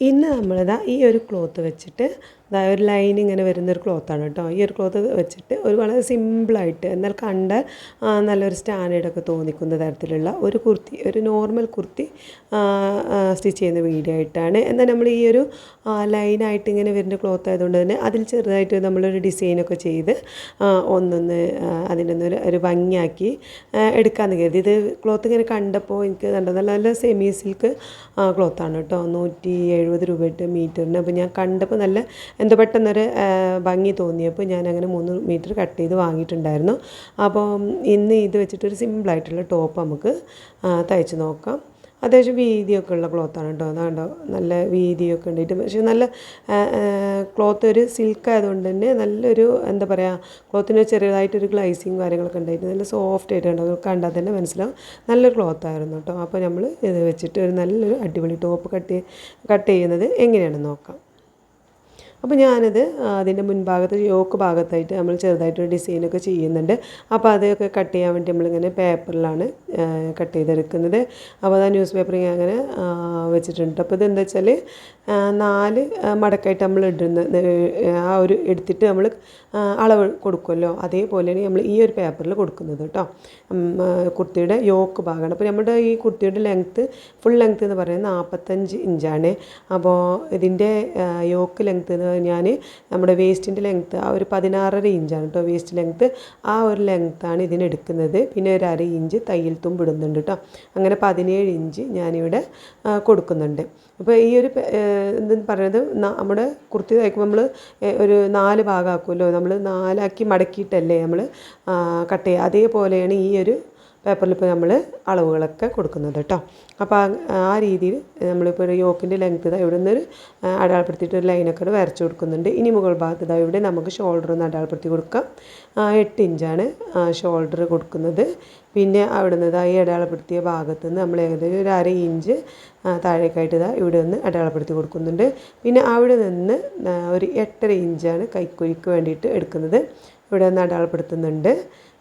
ഇന്ന് നമ്മളിതാ ഈ ഒരു ക്ലോത്ത് വെച്ചിട്ട് ഇതാ ഒരു ലൈൻ ഇങ്ങനെ വരുന്നൊരു ക്ലോത്താണ് കേട്ടോ. ഈ ഒരു ക്ലോത്ത് വെച്ചിട്ട് ഒരു വളരെ സിമ്പിളായിട്ട് എന്നാൽ കണ്ട നല്ലൊരു സ്റ്റാൻഡേർഡൊക്കെ തോന്നിക്കുന്ന തരത്തിലുള്ള ഒരു കുർത്തി ഒരു നോർമൽ കുർത്തി സ്റ്റിച്ച് ചെയ്യുന്ന വീഡിയോ ആയിട്ടാണ്. എന്നാൽ നമ്മൾ ഈ ഒരു ലൈനായിട്ട് ഇങ്ങനെ വരുന്ന ക്ലോത്ത് ആയതുകൊണ്ട് തന്നെ അതിൽ ചെറുതായിട്ട് നമ്മളൊരു ഡിസൈനൊക്കെ ചെയ്ത് ഒന്നൊന്ന് അതിനൊന്ന് ഒരു ഭംഗിയാക്കി എടുക്കാമെന്ന് കരുതി. ഇത് ക്ലോത്ത് ഇങ്ങനെ കണ്ടപ്പോൾ എനിക്ക് കണ്ടത് നല്ല നല്ല സെമി സിൽക്ക് ക്ലോത്താണ് കേട്ടോ. നൂറ്റി എഴുപത് രൂപയുടെ മീറ്ററിന് അപ്പോൾ ഞാൻ കണ്ടപ്പോൾ നല്ല എന്തോ പെട്ടെന്നൊരു ഭംഗി തോന്നിയപ്പോൾ ഞാൻ അങ്ങനെ മൂന്ന് മീറ്റർ കട്ട് ചെയ്ത് വാങ്ങിയിട്ടുണ്ടായിരുന്നു. അപ്പോൾ ഇന്ന് ഇത് വെച്ചിട്ടൊരു സിമ്പിളായിട്ടുള്ള ടോപ്പ് നമുക്ക് തയ്ച്ച് നോക്കാം. അത്യാവശ്യം വീതിയൊക്കെ ഉള്ള ക്ലോത്താണ് കേട്ടോ. അതാണ്ടോ നല്ല വീതിയൊക്കെ ഉണ്ടായിട്ട്. പക്ഷേ നല്ല ക്ലോത്ത് ഒരു സിൽക്ക് ആയതുകൊണ്ട് തന്നെ നല്ലൊരു എന്താ പറയുക ക്ലോത്തിന് ചെറിയതായിട്ടൊരു ഗ്ലൈസിങ് കാര്യങ്ങളൊക്കെ ഉണ്ടായിട്ട് നല്ല സോഫ്റ്റ് ആയിട്ട് ഉണ്ടാവും കണ്ടാൽ തന്നെ മനസ്സിലാവും. നല്ലൊരു ക്ലോത്ത് ആയിരുന്നു കേട്ടോ. അപ്പോൾ നമ്മൾ ഇത് വെച്ചിട്ട് ഒരു നല്ലൊരു അടിപൊളി ടോപ്പ് കട്ട് കട്ട് ചെയ്യുന്നത് എങ്ങനെയാണെന്ന് നോക്കാം. അപ്പോൾ ഞാനത് അതിന്റെ മുൻഭാഗത്ത് യോക്ക് ഭാഗത്തായിട്ട് നമ്മൾ ചെറുതായിട്ടൊരു ഡിസൈനൊക്കെ ചെയ്യുന്നുണ്ട്. അപ്പോൾ അതൊക്കെ കട്ട് ചെയ്യാൻ വേണ്ടി നമ്മളിങ്ങനെ പേപ്പറിലാണ് കട്ട് ചെയ്തെടുക്കുന്നത്. അപ്പോൾ അത് ആ ന്യൂസ് പേപ്പർ ഞാൻ അങ്ങനെ വെച്ചിട്ടുണ്ട്. അപ്പോൾ ഇതെന്താ വെച്ചാൽ നാല് മടക്കായിട്ട് നമ്മൾ ഇടുന്ന ആ ഒരു എടുത്തിട്ട് നമ്മൾ അളവ് കൊടുക്കുമല്ലോ. അതേപോലെയാണ് നമ്മൾ ഈ ഒരു പേപ്പറിൽ കൊടുക്കുന്നത് കേട്ടോ. കുർത്തിയുടെ യോക്ക് ഭാഗമാണ്. അപ്പോൾ നമ്മുടെ ഈ കുർത്തിയുടെ ലെങ്ത്ത് ഫുൾ ലെങ്ത്ത് എന്ന് പറയുന്നത് നാൽപ്പത്തഞ്ച് ഇഞ്ചാണ് അപ്പോൾ ഇതിന്റെ യോക്ക് ലെങ്ത്ത് എന്ന് ഞാൻ നമ്മുടെ വേസ്റ്റിന്റെ ലെങ്ത്ത് ആ ഒരു പതിനാറര ഇഞ്ചാണ് കേട്ടോ. വേസ്റ്റ് ലെങ്ത്ത് ആ ഒരു ലെങ്ത്താണ് ഇതിന് എടുക്കുന്നത്. പിന്നെ ഒരു അര ഇഞ്ച് തയ്യൽ തുമ്പ് ഇടുന്നുണ്ട് കേട്ടോ. അങ്ങനെ പതിനേഴ് ഇഞ്ച് ഞാനിവിടെ കൊടുക്കുന്നുണ്ട്. അപ്പോൾ ഈ ഒരു എന്തെന്ന് പറയുന്നത് നമ്മുടെ കുർത്തി തയ്ക്കുമ്പോൾ നമ്മൾ ഒരു നാല് ഭാഗമാക്കുമല്ലോ. നമ്മൾ നാലാക്കി മടക്കിയിട്ടല്ലേ നമ്മൾ കട്ട് ചെയ്യുക. അതേപോലെയാണ് ഈ ഒരു പേപ്പറിൽ ഇപ്പോൾ നമ്മൾ അളവുകളൊക്കെ കൊടുക്കുന്നത് കേട്ടോ. അപ്പോൾ ആ- രീതിയിൽ നമ്മളിപ്പോൾ ഒരു യോക്കിന്റെ ലെങ്ത് ഇതാ ഇവിടെ നിന്നൊരു അടയാളപ്പെടുത്തിയിട്ട് ഒരു ലൈനൊക്കെ വരച്ച് കൊടുക്കുന്നുണ്ട്. ഇനി മുകൾ ഭാഗത്ത് ഇതാ ഇവിടെ നമുക്ക് ഷോൾഡർ ഒന്ന് അടയാളപ്പെടുത്തി കൊടുക്കാം. എട്ട് ഇഞ്ചാണ് ഷോൾഡർ കൊടുക്കുന്നത്. പിന്നെ അവിടെ നിന്ന് ഇതാ ഈ അടയാളപ്പെടുത്തിയ ഭാഗത്ത് നിന്ന് നമ്മൾ ഏകദേശം ഒരു അര ഇഞ്ച് താഴേക്കായിട്ട് ഇതാ ഇവിടെ ഒന്ന് അടയാളപ്പെടുത്തി കൊടുക്കുന്നുണ്ട്. പിന്നെ അവിടെ നിന്ന് ഒരു എട്ടര ഇഞ്ചാണ് കൈക്കുഴിക്ക് വേണ്ടിയിട്ട് എടുക്കുന്നത്. ഇവിടെ നിന്ന് അടയാളപ്പെടുത്തുന്നുണ്ട്.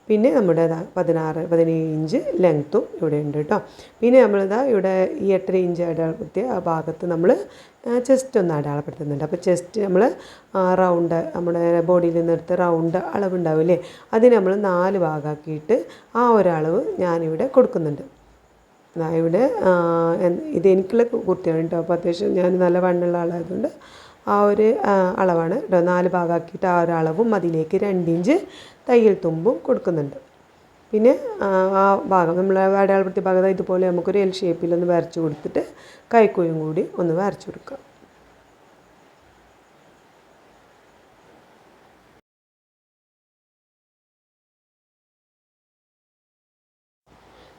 പിന്നെ നമ്മുടെ പതിനാറ് പതിനേഴ് ഇഞ്ച് ലെങ്ത്തും ഇവിടെ ഉണ്ട് കേട്ടോ. പിന്നെ നമ്മളിതാ ഇവിടെ ഈ എട്ടര ഇഞ്ച് അടയാളപ്പെടുത്തിയ ആ ഭാഗത്ത് നമ്മൾ ചെസ്റ്റ് ഒന്ന് അടയാളപ്പെടുത്തുന്നുണ്ട്. അപ്പോൾ ചെസ്റ്റ് നമ്മൾ റൗണ്ട് നമ്മുടെ ബോഡിയിൽ നിന്നെടുത്ത് റൗണ്ട് അളവുണ്ടാവില്ലേ? അതിന് നമ്മൾ നാല് ഭാഗമാക്കിയിട്ട് ആ ഒരളവ് ഞാനിവിടെ കൊടുക്കുന്നുണ്ട്. ഇവിടെ ഇത് എനിക്കുള്ള കുർത്തിയാണ് കേട്ടോ അപ്പോൾ അത്യാവശ്യം ഞാൻ നല്ല വണ്ണുള്ള ആളായതുകൊണ്ട് ആ ഒരു അളവാണ് കേട്ടോ നാല് ഭാഗമാക്കിയിട്ട് ആ ഒരു അളവും അതിലേക്ക് രണ്ടിഞ്ച് തയ്യൽ തുമ്പും കൊടുക്കുന്നുണ്ട്. പിന്നെ ആ, ഭാഗം നമ്മൾ അടയാളപ്പെടുത്തിയ ഭാഗം ഇതുപോലെ നമുക്കൊരു എൽ ഷേപ്പിലൊന്ന് വരച്ച് കൊടുത്തിട്ട് കൈക്കുയും കൂടി ഒന്ന് വരച്ച് കൊടുക്കാം.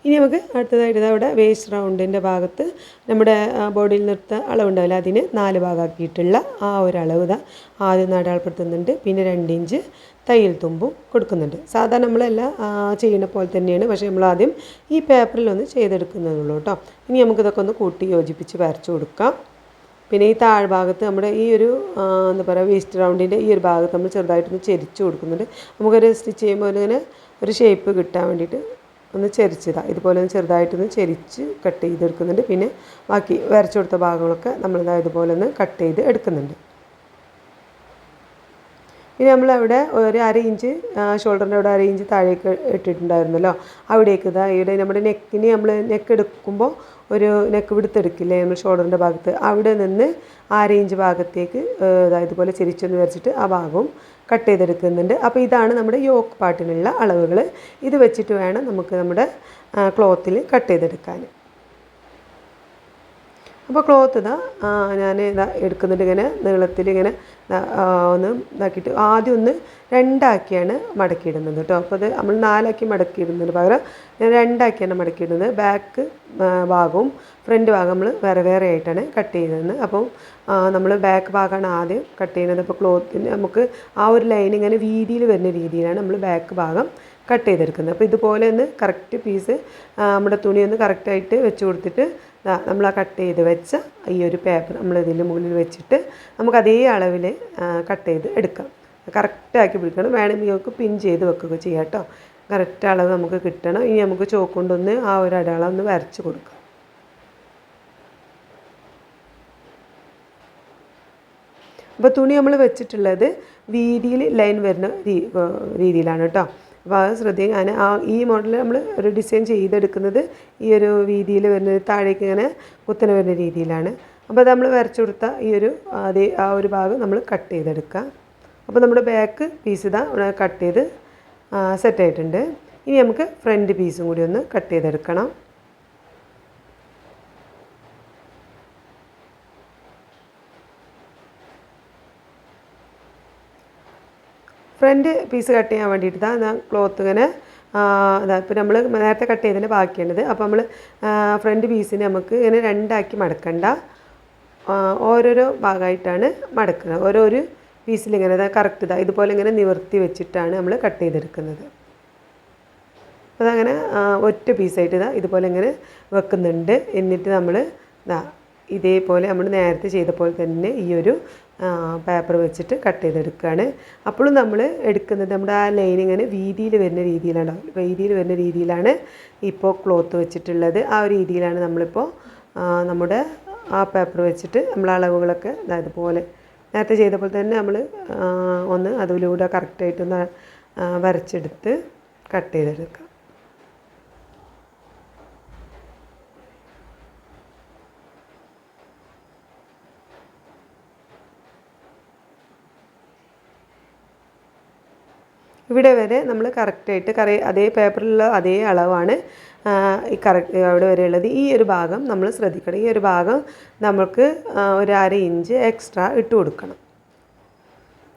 ഇനി നമുക്ക് അടുത്തതായിട്ട് അവിടെ വേസ്റ്റ് റൗണ്ടിന്റെ ഭാഗത്ത് നമ്മുടെ ബോഡിയിൽ നിർത്ത അളവുണ്ടാവില്ല. അതിന് നാല് ഭാഗമാക്കിയിട്ടുള്ള ആ ഒരു അളവ് ഇതാ ആദ്യം നാടാൾപ്പെടുത്തുന്നുണ്ട് പിന്നെ രണ്ട് ഇഞ്ച് തയ്യൽ തുമ്പും കൊടുക്കുന്നുണ്ട്. സാധാരണ നമ്മളെല്ലാം ചെയ്യുന്ന പോലെ തന്നെയാണ്. പക്ഷേ നമ്മൾ ആദ്യം ഈ പേപ്പറിലൊന്ന് ചെയ്തെടുക്കുന്നതുള്ളൂ കേട്ടോ. ഇനി നമുക്കിതൊക്കെ ഒന്ന് കൂട്ടി യോജിപ്പിച്ച് വരച്ചു കൊടുക്കാം. പിന്നെ ഈ താഴ്ഭാഗത്ത് നമ്മുടെ ഈ ഒരു എന്താ പറയുക വേസ്റ്റ് റൗണ്ടിന്റെ ഈ ഒരു ഭാഗത്ത് നമ്മൾ ചെറുതായിട്ടൊന്ന് ചെരിച്ച് കൊടുക്കുന്നുണ്ട്. നമുക്കൊരു സ്റ്റിച്ച് ചെയ്യുമ്പോൾ ഇങ്ങനെ ഒരു ഷേപ്പ് കിട്ടാൻ വേണ്ടിയിട്ട് ഒന്ന് ചെരിച്ചിടാം. ഇതുപോലെ ഒന്ന് ചെറുതായിട്ടൊന്ന് ചെരിച്ച് കട്ട് ചെയ്തെടുക്കുന്നുണ്ട്. പിന്നെ ബാക്കി വരച്ചു കൊടുത്ത ഭാഗങ്ങളൊക്കെ നമ്മളിതാ ഇതുപോലെ ഒന്ന് കട്ട് ചെയ്ത് എടുക്കുന്നുണ്ട്. പിന്നെ നമ്മളവിടെ ഒരു അര ഇഞ്ച് ഷോൾഡറിന്റെ അവിടെ അര ഇഞ്ച് താഴേക്ക് ഇട്ടിട്ടുണ്ടായിരുന്നല്ലോ. അവിടേക്ക് ഇതാ ഇവിടെ നമ്മുടെ നെക്കിന് നമ്മൾ നെക്ക് എടുക്കുമ്പോൾ ഒരു നെക്ക് വിടുത്തെടുക്കില്ലേ നമ്മൾ ഷോൾഡറിന്റെ ഭാഗത്ത്. അവിടെ നിന്ന് ആ അര ഇഞ്ച് ഭാഗത്തേക്ക് ഇതാ ഇതുപോലെ ചെരിച്ചൊന്ന് വരച്ചിട്ട് ആ ഭാഗവും കട്ട് ചെയ്തെടുക്കുന്നുണ്ട്. അപ്പോൾ ഇതാണ് നമ്മുടെ യോക്ക് പാട്ടിനുള്ള അളവുകൾ ഇത് വെച്ചിട്ട് വേണം നമുക്ക് നമ്മുടെ ക്ലോത്തിൽ കട്ട് ചെയ്തെടുക്കാൻ. അപ്പോൾ ക്ലോത്ത് ഇതാ ഞാൻ ഇതാ എടുക്കുന്നുണ്ട് ഇങ്ങനെ നീളത്തിൽ ഇങ്ങനെ ഒന്ന് ഇതാക്കിയിട്ട് ആദ്യം ഒന്ന് രണ്ടാക്കിയാണ് മടക്കിയിടുന്നത് കേട്ടോ. അപ്പോൾ അത് നമ്മൾ നാലാക്കി മടക്കിയിടുന്നതിന് പകരം ഞാൻ രണ്ടാക്കിയാണ് മടക്കിയിടുന്നത്. ബാക്ക് ഭാഗവും ഫ്രണ്ട് ഭാഗം നമ്മൾ വേറെ വേറെ ആയിട്ടാണ് കട്ട് ചെയ്തത് അപ്പം നമ്മൾ ബാക്ക് ഭാഗമാണ് ആദ്യം കട്ട് ചെയ്യുന്നത്. അപ്പോൾ ക്ലോത്തിന് നമുക്ക് ആ ഒരു ലൈൻ ഇങ്ങനെ വീതിയിൽ വരുന്ന രീതിയിലാണ് നമ്മൾ ബാക്ക് ഭാഗം കട്ട് ചെയ്തെടുക്കുന്നത്. അപ്പോൾ ഇതുപോലെ ഒന്ന് കറക്റ്റ് പീസ് നമ്മുടെ തുണി ഒന്ന് കറക്റ്റായിട്ട് വെച്ച് കൊടുത്തിട്ട് നമ്മൾ ആ കട്ട് ചെയ്ത് വെച്ച ഈ ഒരു പേപ്പർ നമ്മൾ ഇതിന്റെ മുകളിൽ വെച്ചിട്ട് നമുക്ക് അതേ അളവിൽ കട്ട് ചെയ്ത് എടുക്കാം. കറക്റ്റാക്കി പിടിക്കണം. വേണമെങ്കിൽ നമുക്ക് പിൻ ചെയ്ത് വെക്കുകയൊക്കെ ചെയ്യാം കേട്ടോ കറക്റ്റ് അളവ് നമുക്ക് കിട്ടണം. ഇനി നമുക്ക് ചോക്ക് കൊണ്ടൊന്ന് ആ ഒരു അടയാളം ഒന്ന് വരച്ച് കൊടുക്കാം. അപ്പോൾ തുണി നമ്മൾ വെച്ചിട്ടുള്ളത് വീതിയിൽ ലൈൻ വരുന്ന രീതിയിലാണ് കേട്ടോ. അപ്പോൾ അത് ശ്രദ്ധിക്കുക ഞാൻ ആ ഈ മോഡൽ നമ്മൾ ഒരു ഡിസൈൻ ചെയ്തെടുക്കുന്നത് ഈ ഒരു വീതിയിൽ വരുന്ന താഴേക്ക് ഇങ്ങനെ കുത്തനെ വരുന്ന രീതിയിലാണ്. അപ്പോൾ അത് നമ്മൾ വരച്ചു കൊടുത്ത ഈ ഒരു അതേ ആ ഒരു ഭാഗം നമ്മൾ കട്ട് ചെയ്തെടുക്കുക അപ്പോൾ നമ്മുടെ ബാക്ക് പീസ് ഇതാ കട്ട് ചെയ്ത് സെറ്റായിട്ടുണ്ട് ഇനി നമുക്ക് ഫ്രണ്ട് പീസും കൂടി ഒന്ന് കട്ട് ചെയ്തെടുക്കണം. ഫ്രണ്ട് പീസ് കട്ട് ചെയ്യാൻ വേണ്ടിയിട്ട് ഞാൻ ക്ലോത്ത് ഇങ്ങനെ അതാ ഇപ്പോൾ നമ്മൾ നേരത്തെ കട്ട് ചെയ്തതിന്റെ ബാക്കിയാണിത് അപ്പോൾ നമ്മൾ ഫ്രണ്ട് പീസിനെ നമുക്ക് ഇങ്ങനെ രണ്ടാക്കി മടക്കണ്ട. ഓരോരോ ഭാഗമായിട്ടാണ് മടക്കുക ഓരോരു പീസിൽ ഇങ്ങനെ കറക്റ്റ് ഇതാ ഇതുപോലെ ഇങ്ങനെ നിവർത്തി വെച്ചിട്ടാണ് നമ്മൾ കട്ട് ചെയ്തെടുക്കുന്നത്. അതങ്ങനെ ഒറ്റ പീസായിട്ട് ഇതാ ഇതുപോലെ ഇങ്ങനെ വെക്കുന്നുണ്ട്. എന്നിട്ട് നമ്മൾ ഇതാ ഇതേപോലെ നമ്മൾ നേരത്തെ ചെയ്ത പോലെ തന്നെ ഈ ഒരു പേപ്പർ വെച്ചിട്ട് കട്ട് ചെയ്തെടുക്കുകയാണ് അപ്പോഴും നമ്മൾ എടുക്കുന്നത് നമ്മുടെ ആ ലൈൻ ഇങ്ങനെ വീതിയിൽ വരുന്ന രീതിയിലാണ്. വീതിയിൽ വരുന്ന രീതിയിലാണ് ഇപ്പോൾ ക്ലോത്ത് വെച്ചിട്ടുള്ളത്. ആ ഒരു രീതിയിലാണ് നമ്മളിപ്പോൾ നമ്മുടെ ആ പേപ്പർ വെച്ചിട്ട് നമ്മൾ അളവുകളൊക്കെ അതായത് പോലെ നേരത്തെ ചെയ്ത പോലെ തന്നെ നമ്മൾ ഒന്ന് അതിലൂടെ കറക്റ്റായിട്ടൊന്ന് വരച്ചെടുത്ത് കട്ട് ചെയ്തെടുക്കാം. ഇവിടെ വരെ നമ്മൾ കറക്റ്റായിട്ട് കറി അതേ പേപ്പറിലുള്ള അതേ അളവാണ് ഈ കറക്റ്റ് അവിടെ വരെ ഉള്ളത് ഈ ഒരു ഭാഗം നമ്മൾ ശ്രദ്ധിക്കണം. ഈ ഒരു ഭാഗം നമുക്ക് ഒരു അര ഇഞ്ച് എക്സ്ട്രാ ഇട്ട് കൊടുക്കണം.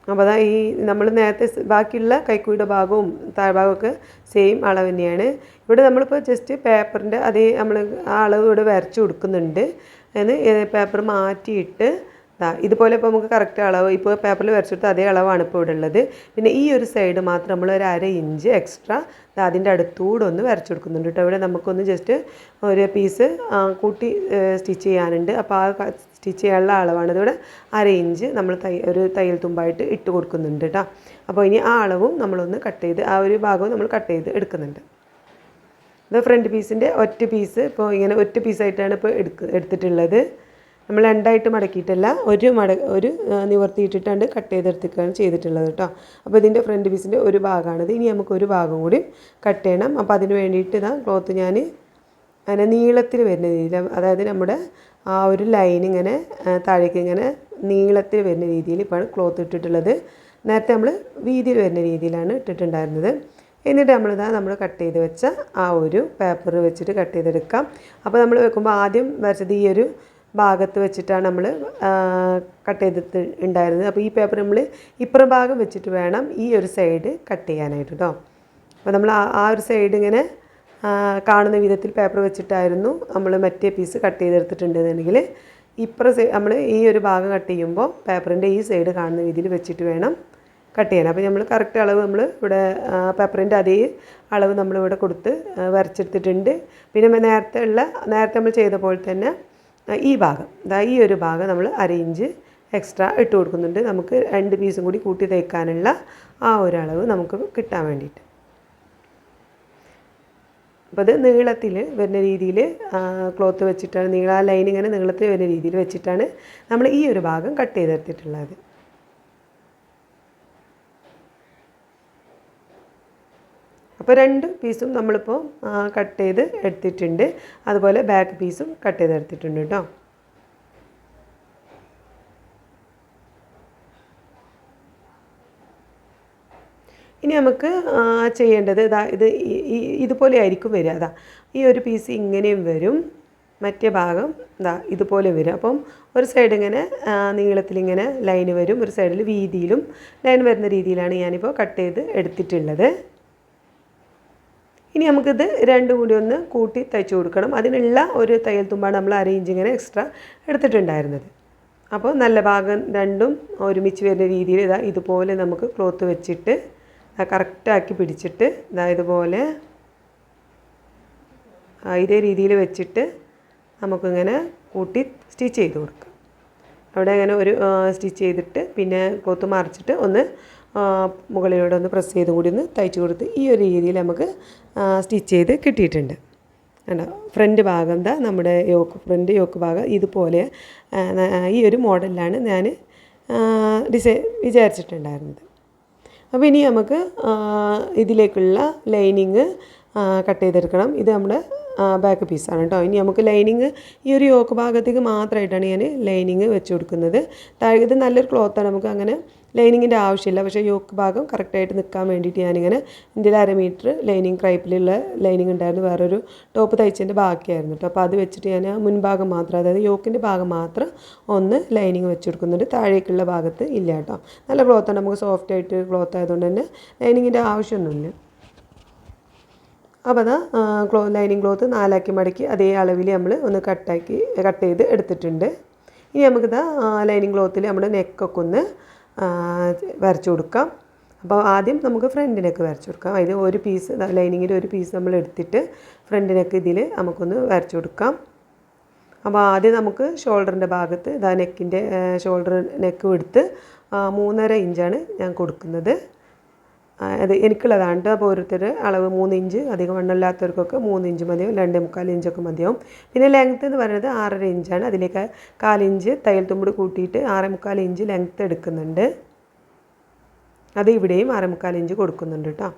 അപ്പോൾ അതാ ഈ നമ്മൾ നേരത്തെ ബാക്കിയുള്ള കൈക്കൂടെ ഭാഗവും താഴ്ഭാഗമൊക്കെ സെയിം അളവ് തന്നെയാണ്. ഇവിടെ നമ്മളിപ്പോൾ ജസ്റ്റ് പേപ്പറിന്റെ അതേ നമ്മൾ ആ അളവ് ഇവിടെ വരച്ച് കൊടുക്കുന്നുണ്ട്. എന്ന് പേപ്പർ മാറ്റിയിട്ട് ഇതുപോലെ ഇപ്പോൾ നമുക്ക് കറക്റ്റ് അളവ് ഇപ്പോൾ പേപ്പറിൽ വരച്ചെടുത്ത അതേ അളവാണ് ഇപ്പോൾ ഇവിടെ ഉള്ളത്. പിന്നെ ഈ ഒരു സൈഡ് മാത്രം നമ്മൾ ഒരു അര ഇഞ്ച് എക്സ്ട്രാ അതിന്റെ അടുത്തൂടെ ഒന്ന് വരച്ചു കൊടുക്കുന്നുണ്ട് കേട്ടോ ഇവിടെ നമുക്കൊന്ന് ജസ്റ്റ് ഒരു പീസ് കൂട്ടി സ്റ്റിച്ച് ചെയ്യാനുണ്ട്. അപ്പോൾ ആ സ്റ്റിച്ച് ചെയ്യാനുള്ള അളവാണ്. ഇതിവിടെ അര ഇഞ്ച് നമ്മൾ തൈ ഒരു തയ്യൽ തുമ്പായിട്ട് ഇട്ട് കൊടുക്കുന്നുണ്ട് കേട്ടോ അപ്പോൾ ഇനി ആ അളവും നമ്മളൊന്ന് കട്ട് ചെയ്ത് ആ ഒരു ഭാഗവും നമ്മൾ കട്ട് ചെയ്ത് എടുക്കുന്നുണ്ട്. ഇത് ഫ്രണ്ട് പീസിന്റെ ഒറ്റ പീസ് ഇപ്പോൾ ഇങ്ങനെ ഒറ്റ പീസായിട്ടാണ് ഇപ്പോൾ എടുക്ക എടുത്തിട്ടുള്ളത്. നമ്മൾ രണ്ടായിട്ട് മടക്കിയിട്ടല്ല ഒരു മട ഒരു നിവർത്തിയിട്ടിട്ടാണ് കട്ട് ചെയ്തെടുത്തിക്കുകയാണ് ചെയ്തിട്ടുള്ളത് കേട്ടോ അപ്പോൾ ഇതിന്റെ ഫ്രണ്ട് പീസിന്റെ ഒരു ഭാഗമാണിത് ഇനി നമുക്ക് ഒരു ഭാഗം കൂടി കട്ട് ചെയ്യണം. അപ്പോൾ അതിന് വേണ്ടിയിട്ട് ഇതാ ക്ലോത്ത് ഞാൻ അങ്ങനെ നീളത്തിൽ വരുന്ന രീതിയിൽ അതായത് നമ്മുടെ ആ ഒരു ലൈൻ ഇങ്ങനെ താഴേക്ക് ഇങ്ങനെ നീളത്തിൽ വരുന്ന രീതിയിൽ ഇപ്പോൾ ക്ലോത്ത് ഇട്ടിട്ടുള്ളത്. നേരത്തെ നമ്മൾ വീതിയിൽ വരുന്ന രീതിയിലാണ് ഇട്ടിട്ടുണ്ടായിരുന്നത്. എന്നിട്ട് നമ്മളിതാ നമ്മൾ കട്ട് ചെയ്ത് വെച്ച ആ ഒരു പേപ്പർ വെച്ചിട്ട് കട്ട് ചെയ്തെടുക്കാം. അപ്പോൾ നമ്മൾ വെക്കുമ്പോൾ ആദ്യം വരച്ചത് ഈ ഒരു ഭാഗത്ത് വെച്ചിട്ടാണ് നമ്മൾ കട്ട് ചെയ്തിട്ട് ഉണ്ടായിരുന്നത്. അപ്പോൾ ഈ പേപ്പർ നമ്മൾ ഇപ്പുറം ഭാഗം വെച്ചിട്ട് വേണം ഈ ഒരു സൈഡ് കട്ട് ചെയ്യാനായിട്ട് കേട്ടോ അപ്പോൾ നമ്മൾ ആ ഒരു സൈഡ് ഇങ്ങനെ കാണുന്ന വിധത്തിൽ പേപ്പർ വെച്ചിട്ടായിരുന്നു നമ്മൾ മറ്റേ പീസ് കട്ട് ചെയ്തെടുത്തിട്ടുണ്ടെന്നുണ്ടെങ്കിൽ ഇപ്പുറം നമ്മൾ ഈ ഒരു ഭാഗം കട്ട് ചെയ്യുമ്പോൾ പേപ്പറിന്റെ ഈ സൈഡ് കാണുന്ന രീതിയിൽ വെച്ചിട്ട് വേണം കട്ട് ചെയ്യാൻ. അപ്പോൾ നമ്മൾ കറക്റ്റ് അളവ് നമ്മൾ ഇവിടെ പേപ്പറിന്റെ അതേ അളവ് നമ്മളിവിടെ കൊടുത്ത് വരച്ചെടുത്തിട്ടുണ്ട്. പിന്നെ നേരത്തെ ഉള്ള നേരത്തെ നമ്മൾ ചെയ്ത പോലെ തന്നെ ഈ ഭാഗം. ഇതാ ഈ ഒരു ഭാഗം നമ്മൾ അര ഇഞ്ച് എക്സ്ട്രാ ഇട്ട് കൊടുക്കുന്നുണ്ട്. നമുക്ക് രണ്ട് പീസും കൂടി കൂട്ടി തയ്ക്കാനുള്ള ആ ഒരളവ് നമുക്ക് കിട്ടാൻ വേണ്ടിയിട്ട്. അപ്പോൾ അത് നീളത്തിൽ വരുന്ന രീതിയിൽ ക്ലോത്ത് വെച്ചിട്ടാണ് നീള ലൈൻ ഇങ്ങനെ നീളത്തിൽ വരുന്ന രീതിയിൽ വെച്ചിട്ടാണ് നമ്മൾ ഈ ഒരു ഭാഗം കട്ട് ചെയ്തെടുത്തിട്ടുള്ളത്. അപ്പോൾ രണ്ട് പീസും നമ്മളിപ്പോൾ കട്ട് ചെയ്ത് എടുത്തിട്ടുണ്ട്. അതുപോലെ ബാക്ക് പീസും കട്ട് ചെയ്ത് എടുത്തിട്ടുണ്ട് കേട്ടോ. ഇനി നമുക്ക് ചെയ്യേണ്ടത് ഇതാ ഇത് ഇതുപോലെ ആയിരിക്കും വരിക. അതാ ഈ ഒരു പീസ് ഇങ്ങനെയും വരും. മറ്റേ ഭാഗം ഇതാ ഇതുപോലെ വരും. അപ്പം ഒരു സൈഡ് ഇങ്ങനെ നീളത്തിലിങ്ങനെ ലൈന് വരും. ഒരു സൈഡിൽ വീതിയിലും ലൈൻ വരുന്ന രീതിയിലാണ് ഞാനിപ്പോൾ കട്ട് ചെയ്ത് എടുത്തിട്ടുള്ളത്. ഇനി നമുക്കിത് രണ്ടും കൂടി ഒന്ന് കൂട്ടി തയ്ച്ചു കൊടുക്കണം. അതിനുള്ള ഒരു തയ്യൽ തുമ്പാണ് നമ്മൾ അരയിഞ്ച് ഇങ്ങനെ എക്സ്ട്രാ എടുത്തിട്ടുണ്ടായിരുന്നത്. അപ്പോൾ നല്ല ഭാഗം രണ്ടും ഒരുമിച്ച് വരുന്ന രീതിയിൽ ഇതാ ഇതുപോലെ നമുക്ക് ക്ലോത്ത് വെച്ചിട്ട് കറക്റ്റാക്കി പിടിച്ചിട്ട് ഇതാ ഇതുപോലെ ഇതേ രീതിയിൽ വെച്ചിട്ട് നമുക്കിങ്ങനെ കൂട്ടി സ്റ്റിച്ച് ചെയ്ത് കൊടുക്കാം. അവിടെ അങ്ങനെ ഒരു സ്റ്റിച്ച് ചെയ്തിട്ട് പിന്നെ ക്ലോത്ത് മറിച്ചിട്ട് ഒന്ന് മുകളിലൂടെ ഒന്ന് പ്രസ് ചെയ്ത് കൂടി ഒന്ന് തയ്ച്ച് കൊടുത്ത് ഈ ഒരു രീതിയിൽ നമുക്ക് സ്റ്റിച്ച് ചെയ്ത് കിട്ടിയിട്ടുണ്ട്. കണ്ടോ? ഫ്രണ്ട് ഭാഗം എന്താ നമ്മുടെ യോക്ക് ഫ്രണ്ട് യോക്ക് ഭാഗം ഇതുപോലെ ഈ ഒരു മോഡലിലാണ് ഞാൻ ഡിസൈൻ വിചാരിച്ചിട്ടുണ്ടായിരുന്നത്. അപ്പോൾ ഇനി നമുക്ക് ഇതിലേക്കുള്ള ലൈനിങ് കട്ട് ചെയ്തെടുക്കണം. ഇത് നമ്മുടെ ബാക്ക് പീസാണ് കേട്ടോ ഇനി നമുക്ക് ലൈനിങ് ഈ ഒരു യോക്ക് ഭാഗത്തേക്ക് മാത്രമായിട്ടാണ് ഞാൻ ലൈനിങ് വെച്ച് കൊടുക്കുന്നത്. താഴെ ഇത് നല്ലൊരു ക്ലോത്താണ് നമുക്ക് അങ്ങനെ ലൈനിങ്ങിന്റെ ആവശ്യമില്ല. പക്ഷേ യോക്ക് ഭാഗം കറക്റ്റായിട്ട് നിൽക്കാൻ വേണ്ടിയിട്ട് ഞാനിങ്ങനെ എന്റെ അര മീറ്റർ ലൈനിങ് ക്രൈപ്പിലുള്ള ലൈനിങ് ഉണ്ടായിരുന്നു. വേറൊരു ടോപ്പ് തയ്ച്ചതിന്റെ ബാക്കിയായിരുന്നു കേട്ടോ. അപ്പോൾ അത് വെച്ചിട്ട് ഞാൻ മുൻഭാഗം മാത്രം അതായത് യോക്കിന്റെ ഭാഗം മാത്രം ഒന്ന് ലൈനിങ് വെച്ച് കൊടുക്കുന്നുണ്ട്. താഴേക്കുള്ള ഭാഗത്ത് ഇല്ല കേട്ടോ. നല്ല ക്ലോത്താണ് നമുക്ക് സോഫ്റ്റ് ആയിട്ട് ക്ലോത്ത് ആയതുകൊണ്ട് തന്നെ ലൈനിങ്ങിന്റെ ആവശ്യമൊന്നുമില്ല. അപ്പോൾ അതാ ക്ലോ ലൈനിങ് ക്ലോത്ത് നാലാക്കി മടക്കി അതേ അളവിൽ നമ്മൾ ഒന്ന് കട്ടാക്കി കട്ട് ചെയ്ത് എടുത്തിട്ടുണ്ട്. ഇനി നമുക്കിതാ ലൈനിങ് ക്ലോത്തിൽ നമ്മുടെ നെക്കൊക്കെ ഒന്ന് വരച്ചു കൊടുക്കാം. അപ്പോൾ ആദ്യം നമുക്ക് ഫ്രണ്ട് നെക്ക് വരച്ചു കൊടുക്കാം. അതിൽ ഒരു പീസ് ലൈനിങ്ങിന്റെ ഒരു പീസ് നമ്മൾ എടുത്തിട്ട് ഫ്രണ്ട് നെക്ക് ഇതിൽ നമുക്കൊന്ന് വരച്ചു കൊടുക്കാം. അപ്പോൾ ആദ്യം നമുക്ക് ഷോൾഡറിന്റെ ഭാഗത്ത് ഇതാ നെക്കിന്റെ ഷോൾഡർ നെക്ക് എടുത്ത് മൂന്നര ഇഞ്ചാണ് ഞാൻ കൊടുക്കുന്നത്. അത് എനിക്കുള്ളതാണ് അപ്പോൾ ഓരോരുത്തർ അളവ് മൂന്ന് ഇഞ്ച് അധികം വണ്ണമില്ലാത്തവർക്കൊക്കെ മൂന്ന് ഇഞ്ച് മതിയാവും രണ്ട് മുക്കാൽ ഇഞ്ചൊക്കെ മതിയാവും. പിന്നെ ലെങ്ത്ത് എന്ന് പറയുന്നത് ആറര ഇഞ്ചാണ്. അതിലേക്ക് കാലിഞ്ച് തയ്യൽ തുമ്പട് കൂട്ടിയിട്ട് ആറേ മുക്കാൽ ഇഞ്ച് ലെങ്ത്ത് എടുക്കുന്നുണ്ട്. അത് ഇവിടെയും ആറേ മുക്കാൽ ഇഞ്ച് കൊടുക്കുന്നുണ്ട് കേട്ടോ.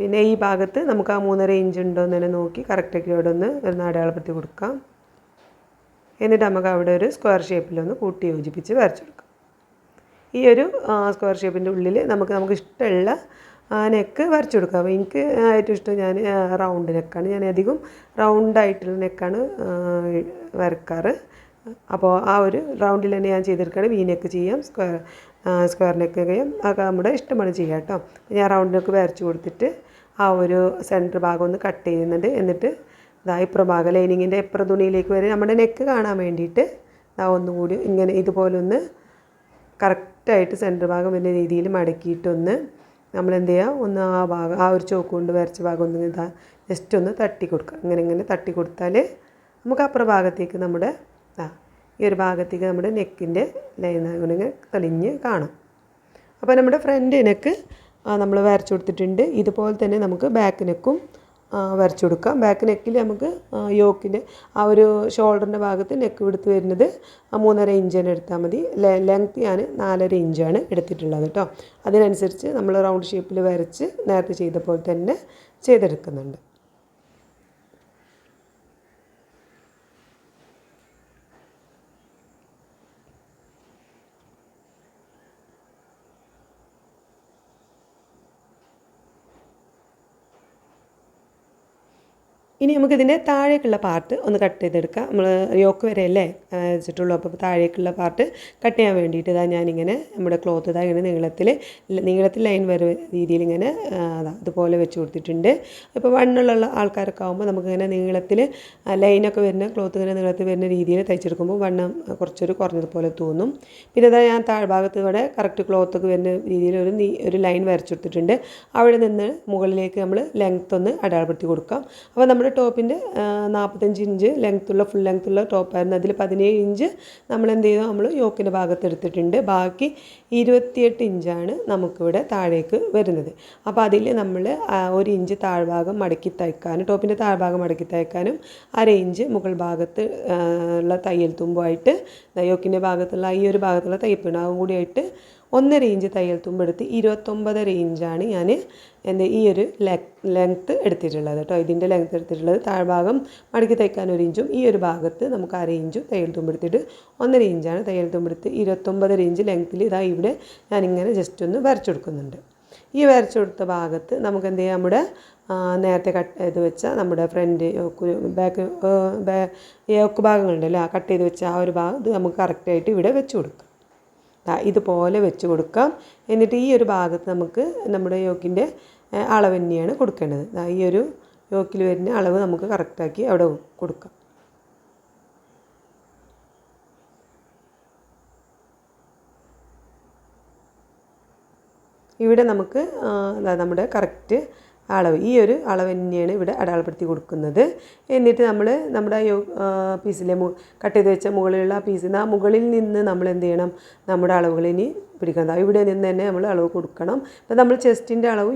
പിന്നെ ഈ ഭാഗത്ത് നമുക്ക് ആ മൂന്നര ഇഞ്ച് ഉണ്ടോ എന്ന് തന്നെ നോക്കി കറക്റ്റാക്കി അവിടെ ഒന്ന് ഒന്ന് അടയാളപ്പെടുത്തി കൊടുക്കാം. എന്നിട്ട് നമുക്ക് അവിടെ ഒരു സ്ക്വയർ ഷേപ്പിലൊന്ന് കൂട്ടി യോജിപ്പിച്ച് വരച്ചെടുക്കാം ഈ ഒരു സ്ക്വയർ ഷേപ്പിന്റെ ഉള്ളിൽ നമുക്ക് നമുക്ക് ഇഷ്ടമുള്ള നെക്ക് വരച്ചു കൊടുക്കാം. അപ്പോൾ എനിക്ക് ഏറ്റവും ഇഷ്ടം ഞാൻ റൗണ്ട് നെക്കാണ് ഞാൻ അധികം റൗണ്ടായിട്ടുള്ള നെക്കാണ് വരക്കാറ്. അപ്പോൾ ആ ഒരു റൗണ്ടിൽ തന്നെ ഞാൻ ചെയ്തെടുക്കുകയാണ്. വീ നെക്ക് ചെയ്യാം സ്ക്വയർ സ്ക്വയർ നെക്ക് ചെയ്യാം. അതൊക്കെ നമ്മുടെ ഇഷ്ടമാണ് ചെയ്യാം കേട്ടോ ഞാൻ റൗണ്ട് നെക്ക് വരച്ചു കൊടുത്തിട്ട് ആ ഒരു സെന്റർ ഭാഗം ഒന്ന് കട്ട് ചെയ്യുന്നുണ്ട്. എന്നിട്ട് ഇതാ ഇപ്പുറം ഭാഗം ലൈനിങ്ങിന്റെ ഇപ്പുറ തുണിയിലേക്ക് വരെ നമ്മുടെ നെക്ക് കാണാൻ വേണ്ടിയിട്ട് ഇതാ ഒന്നുകൂടി ഇങ്ങനെ ഇതുപോലെ ഒന്ന് കറക്റ്റായിട്ട് സെന്റർ ഭാഗം വരുന്ന രീതിയിൽ മടക്കിയിട്ടൊന്ന് നമ്മൾ എന്ത് ചെയ്യുക ഒന്ന് ആ ഭാഗം ആ ഒരു ചോക്ക് കൊണ്ട് വരച്ച ഭാഗം ഒന്ന് ഇതാ ജസ്റ്റ് ഒന്ന് തട്ടി കൊടുക്കുക അങ്ങനെ ഇങ്ങനെ തട്ടി കൊടുത്താൽ നമുക്ക് അപ്പുറ ഭാഗത്തേക്ക് നമ്മുടെ ആ ഈ ഒരു ഭാഗത്തേക്ക് നമ്മുടെ നെക്കിന്റെ ലൈൻ ഇങ്ങനെ തെളിഞ്ഞ് കാണാം. അപ്പോൾ നമ്മുടെ ഫ്രണ്ട് നെക്ക് നമ്മൾ വരച്ചു കൊടുത്തിട്ടുണ്ട്. ഇതുപോലെ തന്നെ നമുക്ക് ബാക്ക് നെക്കും വരച്ചു കൊടുക്കാം. ബാക്ക് നെക്കിൽ നമുക്ക് യോക്കിന്റെ ആ ഒരു ഷോൾഡറിന്റെ ഭാഗത്ത് നെക്ക് എടുത്ത് വരുന്നത് മൂന്നര ഇഞ്ചാണ് എടുത്താൽ മതി. ലെങ്ത് ഞാൻ നാലര ഇഞ്ചാണ് എടുത്തിട്ടുള്ളത് കേട്ടോ. അതിനനുസരിച്ച് നമ്മൾ റൗണ്ട് ഷേപ്പിൽ വരച്ച് നേരത്തെ ചെയ്ത പോലെ തന്നെ ചെയ്തെടുക്കുന്നുണ്ട്. ഇനി നമുക്കിതിന്റെ താഴേക്കുള്ള പാർട്ട് ഒന്ന് കട്ട് ചെയ്തെടുക്കാം. നമ്മൾ യോക്ക് വരെ അല്ലേ വെച്ചിട്ടുള്ളൂ. അപ്പോൾ താഴേക്കുള്ള പാർട്ട് കട്ട് ചെയ്യാൻ വേണ്ടിയിട്ട് ഇതാ ഞാനിങ്ങനെ നമ്മുടെ ക്ലോത്ത് ഇതാ ഇങ്ങനെ നീളത്തിൽ നീളത്തിൽ ലൈൻ വരെ രീതിയിൽ ഇങ്ങനെ അതാ അതുപോലെ വെച്ച് കൊടുത്തിട്ടുണ്ട്. ഇപ്പോൾ വണ്ണുള്ള ആൾക്കാരൊക്കെ ആകുമ്പോൾ നമുക്കിങ്ങനെ നീളത്തിൽ ലൈനൊക്കെ വരുന്ന ക്ലോത്ത് ഇങ്ങനെ നീളത്തിൽ വരുന്ന രീതിയിൽ തയ്ച്ചെടുക്കുമ്പോൾ വണ്ണം കുറച്ചൊരു കുറഞ്ഞതുപോലെ തോന്നും. പിന്നെ ഇതാ ഞാൻ താഴ്ഭാഗത്ത് ഇവിടെ കറക്റ്റ് ക്ലോത്തൊക്കെ വരുന്ന രീതിയിൽ ഒരു ഒരു ലൈൻ വരച്ചെടുത്തിട്ടുണ്ട് അവിടെ നിന്ന് മുകളിലേക്ക് നമ്മൾ ലെങ്ത്ത് ഒന്ന് അടയാളപ്പെടുത്തി കൊടുക്കാം. അപ്പോൾ നമ്മുടെ ടോപ്പിന്റെ നാൽപ്പത്തഞ്ച് ഇഞ്ച് ലെങ്ത്തുള്ള ഫുൾ ലെങ്ത്തുള്ള ടോപ്പായിരുന്നു അതിൽ പതിനേഴ് ഇഞ്ച് നമ്മൾ എന്ത് ചെയ്തു നമ്മൾ യോക്കിന്റെ ഭാഗത്ത് എടുത്തിട്ടുണ്ട് ബാക്കി ഇരുപത്തിയെട്ട് ഇഞ്ചാണ് നമുക്കിവിടെ താഴേക്ക് വരുന്നത്. അപ്പോൾ അതിൽ നമ്മൾ ഒരു ഇഞ്ച് താഴ്ഭാഗം മടക്കി തയ്ക്കാനും ടോപ്പിന്റെ താഴ്ഭാഗം മടക്കി തയ്ക്കാനും അര ഇഞ്ച് മുകൾ ഭാഗത്ത് ഉള്ള തയ്യൽ തുമ്പുമായിട്ട് യോക്കിന്റെ ഭാഗത്തുള്ള ഈ ഒരു ഭാഗത്തുള്ള തയ്യപ്പിണ് അതും കൂടിയായിട്ട് ഒന്നര ഇഞ്ച് തയ്യൽ തുമ്പെടുത്ത് ഇരുപത്തൊമ്പതര ഇഞ്ചാണ് ഞാൻ എന്റെ ഈ ഒരു ലെങ്ത്ത് എടുത്തിട്ടുള്ളത് കേട്ടോ ഇതിന്റെ ലെങ്ത്ത് എടുത്തിട്ടുള്ളത് താഴ്ഭാഗം മടക്കി തയ്ക്കാൻ ഒരു ഇഞ്ചും ഈ ഒരു ഭാഗത്ത് നമുക്ക് അര ഇഞ്ചും തയ്യൽ തുമ്പെടുത്തിട്ട് ഒന്നര ഇഞ്ചാണ് തയ്യൽ തുമ്പെടുത്ത് ഇരുപത്തൊമ്പതര ഇഞ്ച് ലെങ്ത്തിൽ ഇതാ ഇവിടെ ഞാനിങ്ങനെ ജസ്റ്റ് ഒന്ന് വരച്ചെടുക്കുന്നുണ്ട് ഈ വരച്ചു കൊടുത്ത ഭാഗത്ത് നമുക്ക് എന്ത് ചെയ്യാം? നമ്മുടെ നേരത്തെ കട്ട് ചെയ്ത് വെച്ച നമ്മുടെ ഫ്രണ്ട് ബാക്ക് യോക്ക് ഭാഗങ്ങളുണ്ടല്ലോ ആ കട്ട് ചെയ്ത് വെച്ച ആ ഒരു ഭാഗം ഇത് നമുക്ക് കറക്റ്റായിട്ട് ഇവിടെ വെച്ച് കൊടുക്കാം. ഇതുപോലെ വെച്ച് കൊടുക്കാം എന്നിട്ട് ഈ ഒരു ഭാഗത്ത് നമുക്ക് നമ്മുടെ യോക്കിന്റെ അളവ് തന്നെയാണ് കൊടുക്കേണ്ടത്. ഈ ഒരു യോക്കിൽ വരുന്ന അളവ് നമുക്ക് കറക്റ്റാക്കി അവിടെ കൊടുക്കാം. ഇവിടെ നമുക്ക് നമ്മുടെ കറക്റ്റ് അളവ്. ഈ ഒരു അളവ് തന്നെയാണ് ഇവിടെ അടയാളപ്പെടുത്തി കൊടുക്കുന്നത്. എന്നിട്ട് നമ്മൾ നമ്മുടെ യോ പീസിലെ കട്ട് ചെയ്ത് വെച്ച മുകളിലുള്ള പീസിന് ആ മുകളിൽ നിന്ന് നമ്മൾ എന്ത് ചെയ്യണം? നമ്മുടെ അളവുകൾ ഇനി പിടിക്കണം. ദാ ഇവിടെ നിന്ന് തന്നെ നമ്മൾ അളവ് കൊടുക്കണം. അപ്പോൾ നമ്മൾ ചെസ്റ്റിന്റെ അളവ്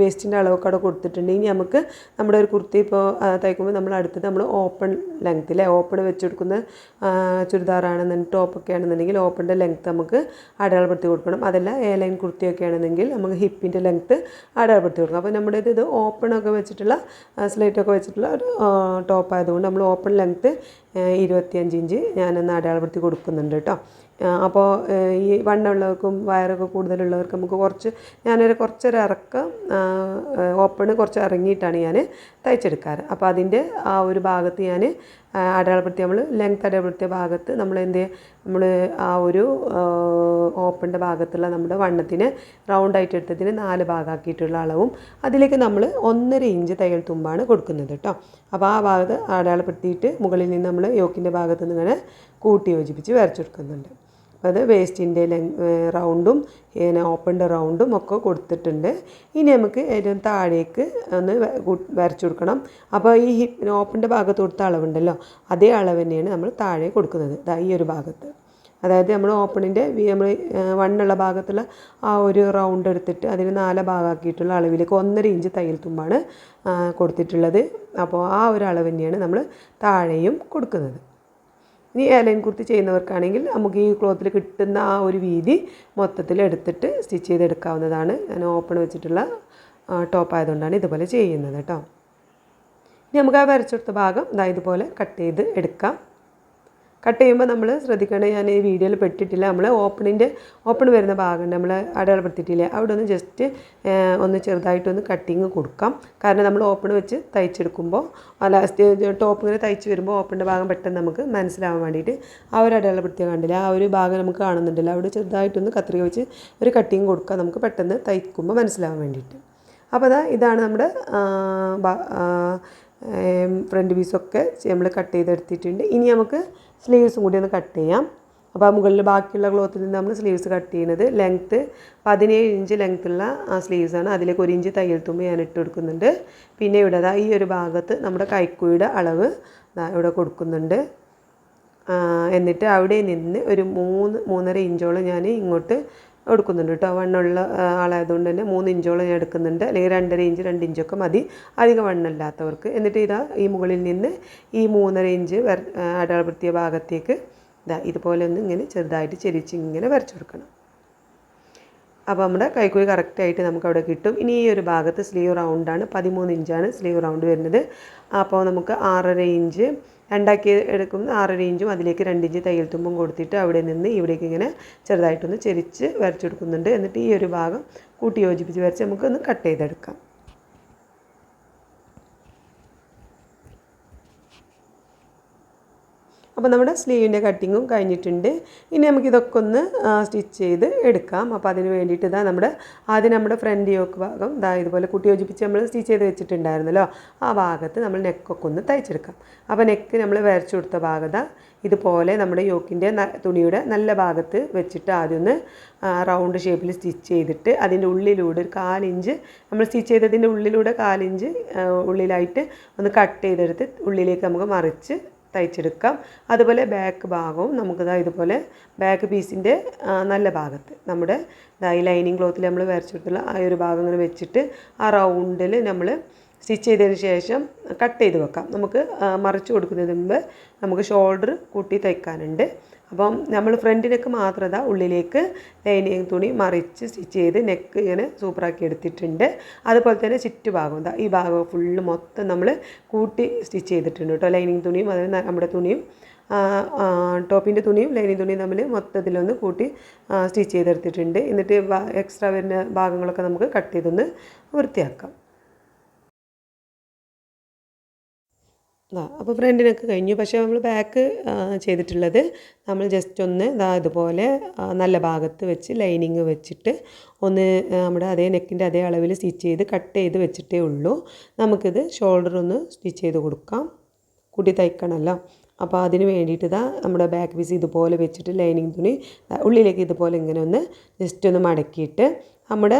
വേസ്റ്റിന്റെ അളവൊക്കെ അവിടെ കൊടുത്തിട്ടുണ്ട്. ഇനി നമുക്ക് നമ്മുടെ ഒരു കുർത്തി ഇപ്പോൾ തയ്ക്കുമ്പോൾ നമ്മൾ അടുത്തത് നമ്മൾ ഓപ്പൺ ലെങ്ത്തിൽ ഓപ്പൺ വെച്ചെടുക്കുന്ന ചുരിദാറാണെന്നുണ്ടെങ്കിൽ ടോപ്പൊക്കെ ആണെന്നുണ്ടെങ്കിൽ ഓപ്പണിന്റെ ലെങ്ത്ത് നമുക്ക് അടയാളപ്പെടുത്തി കൊടുക്കണം. അതല്ല എ ലൈൻ കുർത്തിയൊക്കെ ആണെന്നെങ്കിൽ നമുക്ക് ഹിപ്പിന്റെ ലെങ്ത്ത് അടയാളപ്പെടുത്തി കൊടുക്കണം. അപ്പോൾ നമ്മുടെ ഇത് ഇത് ഓപ്പണൊക്കെ വെച്ചിട്ടുള്ള സ്ലേറ്റൊക്കെ വെച്ചിട്ടുള്ള ഒരു ടോപ്പ് ആയതുകൊണ്ട് നമ്മൾ ഓപ്പൺ ലെങ്ത്ത് ഇരുപത്തിയഞ്ച് ഇഞ്ച് ഞാനൊന്ന് അടയാളപ്പെടുത്തി കൊടുക്കുന്നുണ്ട് കേട്ടോ. അപ്പോൾ ഈ വണ്ണമുള്ളവർക്കും വയറൊക്കെ കൂടുതലുള്ളവർക്കും നമുക്ക് കുറച്ച് ഞാനൊരു കുറച്ചൊരു ഇറക്കം ഓപ്പണ് കുറച്ച് ഇറങ്ങിയിട്ടാണ് ഞാൻ തയ്ച്ചെടുക്കാറ്. അപ്പോൾ അതിന്റെ ആ ഒരു ഭാഗത്ത് ഞാൻ അടയാളപ്പെടുത്തി നമ്മൾ ലെങ്ത് അടയാളപ്പെടുത്തിയ ഭാഗത്ത് നമ്മൾ എന്ത് നമ്മൾ ആ ഒരു ഓപ്പണിന്റെ ഭാഗത്തുള്ള നമ്മുടെ വണ്ണത്തിന് റൗണ്ട് ആയിട്ട് എടുത്തതിന് നാല് ഭാഗമാക്കിയിട്ടുള്ള അളവും അതിലേക്ക് നമ്മൾ ഒന്നര ഇഞ്ച് തയ്യൽ തുമ്പാണ് കൊടുക്കുന്നത് കേട്ടോ. അപ്പോൾ ആ ഭാഗത്ത് അടയാളപ്പെടുത്തിയിട്ട് മുകളിൽ നിന്ന് നമ്മൾ യോക്കിന്റെ ഭാഗത്ത് നിന്ന് ഇങ്ങനെ കൂട്ടി യോജിപ്പിച്ച് വരച്ചെടുക്കുന്നുണ്ട് അത് വേസ്റ്റിന്റെ റൗണ്ടും പിന്നെ ഓപ്പണിന്റെ റൗണ്ടും ഒക്കെ കൊടുത്തിട്ടുണ്ട്. ഇനി നമുക്ക് ഏറ്റവും താഴേക്ക് ഒന്ന് വരച്ചു കൊടുക്കണം. അപ്പോൾ ഈ ഹിപ്പ് ഓപ്പണിന്റെ ഭാഗത്ത് കൊടുത്ത അളവുണ്ടല്ലോ അതേ അളവ് തന്നെയാണ് നമ്മൾ താഴെ കൊടുക്കുന്നത്. ഇതാ ഈ ഒരു ഭാഗത്ത്. അതായത് നമ്മൾ ഓപ്പണിന്റെ നമ്മൾ വണ്ണുള്ള ഭാഗത്തുള്ള ആ ഒരു റൗണ്ട് എടുത്തിട്ട് അതിന് നാല് ഭാഗമാക്കിയിട്ടുള്ള അളവിലേക്ക് ഒന്നര ഇഞ്ച് തയ്യൽ തുമ്പാണ് കൊടുത്തിട്ടുള്ളത്. അപ്പോൾ ആ ഒരു അളവ് തന്നെയാണ് നമ്മൾ താഴെയും കൊടുക്കുന്നത്. ഇനി ഏലൈൻ കുർത്തി ചെയ്യുന്നവർക്കാണെങ്കിൽ നമുക്ക് ഈ ക്ലോത്തിൽ കിട്ടുന്ന ആ ഒരു വീതി മൊത്തത്തിൽ എടുത്തിട്ട് സ്റ്റിച്ച് ചെയ്തെടുക്കാവുന്നതാണ്. ഞാൻ ഓപ്പൺ വെച്ചിട്ടുള്ള ടോപ്പ് ആയതുകൊണ്ടാണ് ഇതുപോലെ ചെയ്യുന്നത് കേട്ടോ ഇനി നമുക്ക് ആ വരച്ചെടുത്ത ഭാഗം ഇതാ ഇതുപോലെ കട്ട് ചെയ്ത് എടുക്കാം. കട്ട് ചെയ്യുമ്പോൾ നമ്മൾ ശ്രദ്ധിക്കണേ ഞാൻ ഈ വീഡിയോയിൽ പെട്ടിട്ടില്ല. നമ്മൾ ഓപ്പണിന്റെ ഓപ്പൺ വരുന്ന ഭാഗം നമ്മൾ അടയാളപ്പെടുത്തിയിട്ടില്ല? അവിടെ ഒന്ന് ജസ്റ്റ് ഒന്ന് ചെറുതായിട്ടൊന്ന് കട്ടിങ് കൊടുക്കാം. കാരണം നമ്മൾ ഓപ്പൺ വെച്ച് തയ്ച്ചെടുക്കുമ്പോൾ അല്ല ടോപ്പ് ഇങ്ങനെ തയ്ച്ച് വരുമ്പോൾ ഓപ്പണിന്റെ ഭാഗം പെട്ടെന്ന് നമുക്ക് മനസ്സിലാവാൻ വേണ്ടിയിട്ട് ആ ഒരു അടയാളപ്പെടുത്തിയ കണ്ടില്ല? ആ ഒരു ഭാഗം നമുക്ക് കാണുന്നുണ്ടല്ലോ. അവിടെ ചെറുതായിട്ടൊന്ന് കത്രിക വെച്ച് ഒരു കട്ടിങ് കൊടുക്കാം. നമുക്ക് പെട്ടെന്ന് തയ്ക്കുമ്പോൾ മനസ്സിലാവാൻ വേണ്ടിയിട്ട്. അപ്പോൾ അതാ ഇതാണ് നമ്മുടെ ഫ്രണ്ട് പീസൊക്കെ നമ്മൾ കട്ട് ചെയ്തെടുത്തിട്ടുണ്ട്. ഇനി നമുക്ക് സ്ലീവ്സും കൂടി ഒന്ന് കട്ട് ചെയ്യാം. അപ്പോൾ ആ മുകളിൽ ബാക്കിയുള്ള ക്ലോത്തിൽ നിന്ന് നമ്മൾ സ്ലീവ്സ് കട്ട് ചെയ്യുന്നത് ലെങ്ത്ത് പതിനേഴ് ഇഞ്ച് ലെങ്ത്തുള്ള ആ സ്ലീവ്സാണ് അതിലേക്ക് ഒരു ഇഞ്ച് തയ്യൽ തുമ്പ് ഞാൻ ഇട്ട് കൊടുക്കുന്നുണ്ട്. പിന്നെ ഇവിടെ അതാ ഈ ഒരു ഭാഗത്ത് നമ്മുടെ കൈക്കുഴിയുടെ അളവ് ഇവിടെ കൊടുക്കുന്നുണ്ട്. എന്നിട്ട് അവിടെ നിന്ന് ഒരു മൂന്ന് മൂന്നര ഇഞ്ചോളം ഞാൻ ഇങ്ങോട്ട് എടുക്കുന്നുണ്ട് കേട്ടോ. വണ്ണമുള്ള ആളായതുകൊണ്ട് തന്നെ മൂന്ന് ഇഞ്ചോളം ഞാൻ എടുക്കുന്നുണ്ട്. അല്ലെങ്കിൽ രണ്ടര ഇഞ്ച് രണ്ട് ഇഞ്ചൊക്കെ മതി. അധികം വണ്ണമില്ലാത്തവർക്ക്. എന്നിട്ട് ഇതാ ഈ മുകളിൽ നിന്ന് ഈ മൂന്നര ഇഞ്ച് വര അടയാളപ്പെടുത്തിയ ഭാഗത്തേക്ക് ഇതാ ഇതുപോലെ ഒന്ന് ഇങ്ങനെ ചെറുതായിട്ട് ചെരിച്ച് ഇങ്ങനെ വരച്ചു കൊടുക്കണം. അപ്പോൾ നമ്മുടെ കൈക്കുഴി കറക്റ്റായിട്ട് നമുക്ക് അവിടെ കിട്ടും. ഇനി ഈ ഒരു ഭാഗത്ത് സ്ലീവ് റൗണ്ടാണ്. പതിമൂന്ന് ഇഞ്ചാണ് സ്ലീവ് റൗണ്ട് വരുന്നത്. അപ്പോൾ നമുക്ക് ആറര ഇഞ്ച് രണ്ടാക്കി എടുക്കുന്ന ആറര ഇഞ്ചും അതിലേക്ക് രണ്ട് ഇഞ്ച് തയ്യൽ തുമ്പും കൊടുത്തിട്ട് അവിടെ നിന്ന് ഇവിടേക്ക് ഇങ്ങനെ ചെറുതായിട്ടൊന്ന് ചെരിച്ച് വരച്ചെടുക്കുന്നുണ്ട് എന്നിട്ട് ഈ ഒരു ഭാഗം കൂട്ടി യോജിപ്പിച്ച് വരച്ച് നമുക്കൊന്ന് കട്ട് ചെയ്തെടുക്കാം. അപ്പോൾ നമ്മുടെ സ്ലീവിന്റെ കട്ടിങ്ങും കഴിഞ്ഞിട്ടുണ്ട്. ഇനി നമുക്ക് ഇതൊക്കെ ഒന്ന് സ്റ്റിച്ച് ചെയ്ത് എടുക്കാം. അപ്പോൾ അതിന് വേണ്ടിയിട്ട് ഇതാ നമ്മുടെ ആദ്യം നമ്മുടെ ഫ്രണ്ട് യോക്ക് ഭാഗം ഇതാ ഇതുപോലെ കുട്ടി യോജിപ്പിച്ച് നമ്മൾ സ്റ്റിച്ച് ചെയ്ത് വെച്ചിട്ടുണ്ടായിരുന്നല്ലോ. ആ ഭാഗത്ത് നമ്മൾ നെക്കൊക്കെ ഒന്ന് തയ്ച്ചെടുക്കാം. അപ്പോൾ നെക്ക് നമ്മൾ വരച്ചു കൊടുത്ത ഭാഗത ഇതുപോലെ നമ്മുടെ യോക്കിന്റെ തുണിയുടെ നല്ല ഭാഗത്ത് വെച്ചിട്ട് ആദ്യം ഒന്ന് റൗണ്ട് ഷേപ്പിൽ സ്റ്റിച്ച് ചെയ്തിട്ട് അതിന്റെ ഉള്ളിലൂടെ ഒരു കാലിഞ്ച് നമ്മൾ സ്റ്റിച്ച് ചെയ്തതിന്റെ ഉള്ളിലൂടെ കാലിഞ്ച് ഉള്ളിലായിട്ട് ഒന്ന് കട്ട് ചെയ്തെടുത്ത് ഉള്ളിലേക്ക് നമുക്ക് മറിച്ച് തയ്ച്ചെടുക്കാം. അതുപോലെ ബാക്ക് ഭാഗവും നമുക്ക് നമുക്കിതാ ഇതുപോലെ ബാക്ക് പീസിന്റെ നല്ല ഭാഗത്ത്. നമ്മുടെ ഈ ലൈനിങ് ക്ലോത്തിൽ നമ്മൾ വരച്ചെടുത്തുള്ള ആ ഒരു ഭാഗം ഇങ്ങനെ വെച്ചിട്ട് ആ റൗണ്ടിൽ നമ്മൾ സ്റ്റിച്ച് ചെയ്തതിന് ശേഷം കട്ട് ചെയ്ത് വെക്കാം. നമുക്ക് മറിച്ച് കൊടുക്കുന്നതിന് മുമ്പ് നമുക്ക് ഷോൾഡർ കൂട്ടി തയ്ക്കാനുണ്ട്. അപ്പം നമ്മൾ ഫ്രണ്ട് നെക്ക് മാത്രം ഇതാ ഉള്ളിലേക്ക് ലൈനിങ് തുണി മറിച്ച് സ്റ്റിച്ച് ചെയ്ത് നെക്ക് ഇങ്ങനെ സൂപ്പറാക്കി എടുത്തിട്ടുണ്ട്. അതുപോലെ തന്നെ ചുറ്റുഭാഗം എന്താ ഈ ഭാഗം ഫുള്ള് മൊത്തം നമ്മൾ കൂട്ടി സ്റ്റിച്ച് ചെയ്തിട്ടുണ്ട് കേട്ടോ. ലൈനിങ് തുണിയും അതായത് നമ്മുടെ തുണിയും ടോപ്പിന്റെ തുണിയും ലൈനിങ് തുണിയും തമ്മിൽ മൊത്തത്തിലൊന്ന് കൂട്ടി സ്റ്റിച്ച് ചെയ്തെടുത്തിട്ടുണ്ട്. എന്നിട്ട് എക്സ്ട്രാ വരുന്ന ഭാഗങ്ങളൊക്കെ നമുക്ക് കട്ട് ചെയ്തൊന്ന് വൃത്തിയാക്കാം. ആ അപ്പോൾ ഫ്രണ്ടിനൊക്കെ കഴിഞ്ഞു. പക്ഷേ നമ്മൾ ബാക്ക് ചെയ്തിട്ടുള്ളത് നമ്മൾ ജസ്റ്റ് ഒന്ന് ഇതാ ഇതുപോലെ നല്ല ഭാഗത്ത് വെച്ച് ലൈനിങ് വെച്ചിട്ട് ഒന്ന് നമ്മുടെ അതേ നെക്കിന്റെ അതേ അളവിൽ സ്റ്റിച്ച് ചെയ്ത് കട്ട് ചെയ്ത് വെച്ചിട്ടേ ഉള്ളൂ. നമുക്കിത് ഷോൾഡർ ഒന്ന് സ്റ്റിച്ച് ചെയ്ത് കൊടുക്കാം. കൂട്ടി തയ്ക്കണമല്ലോ അപ്പോൾ അതിന് വേണ്ടിയിട്ട് ഇതാ നമ്മുടെ ബാക്ക് പീസ് ഇതുപോലെ വെച്ചിട്ട് ലൈനിങ് തുണി ഉള്ളിലേക്ക് ഇതുപോലെ ഇങ്ങനെ ഒന്ന് ജസ്റ്റ് ഒന്ന് മടക്കിയിട്ട് നമ്മുടെ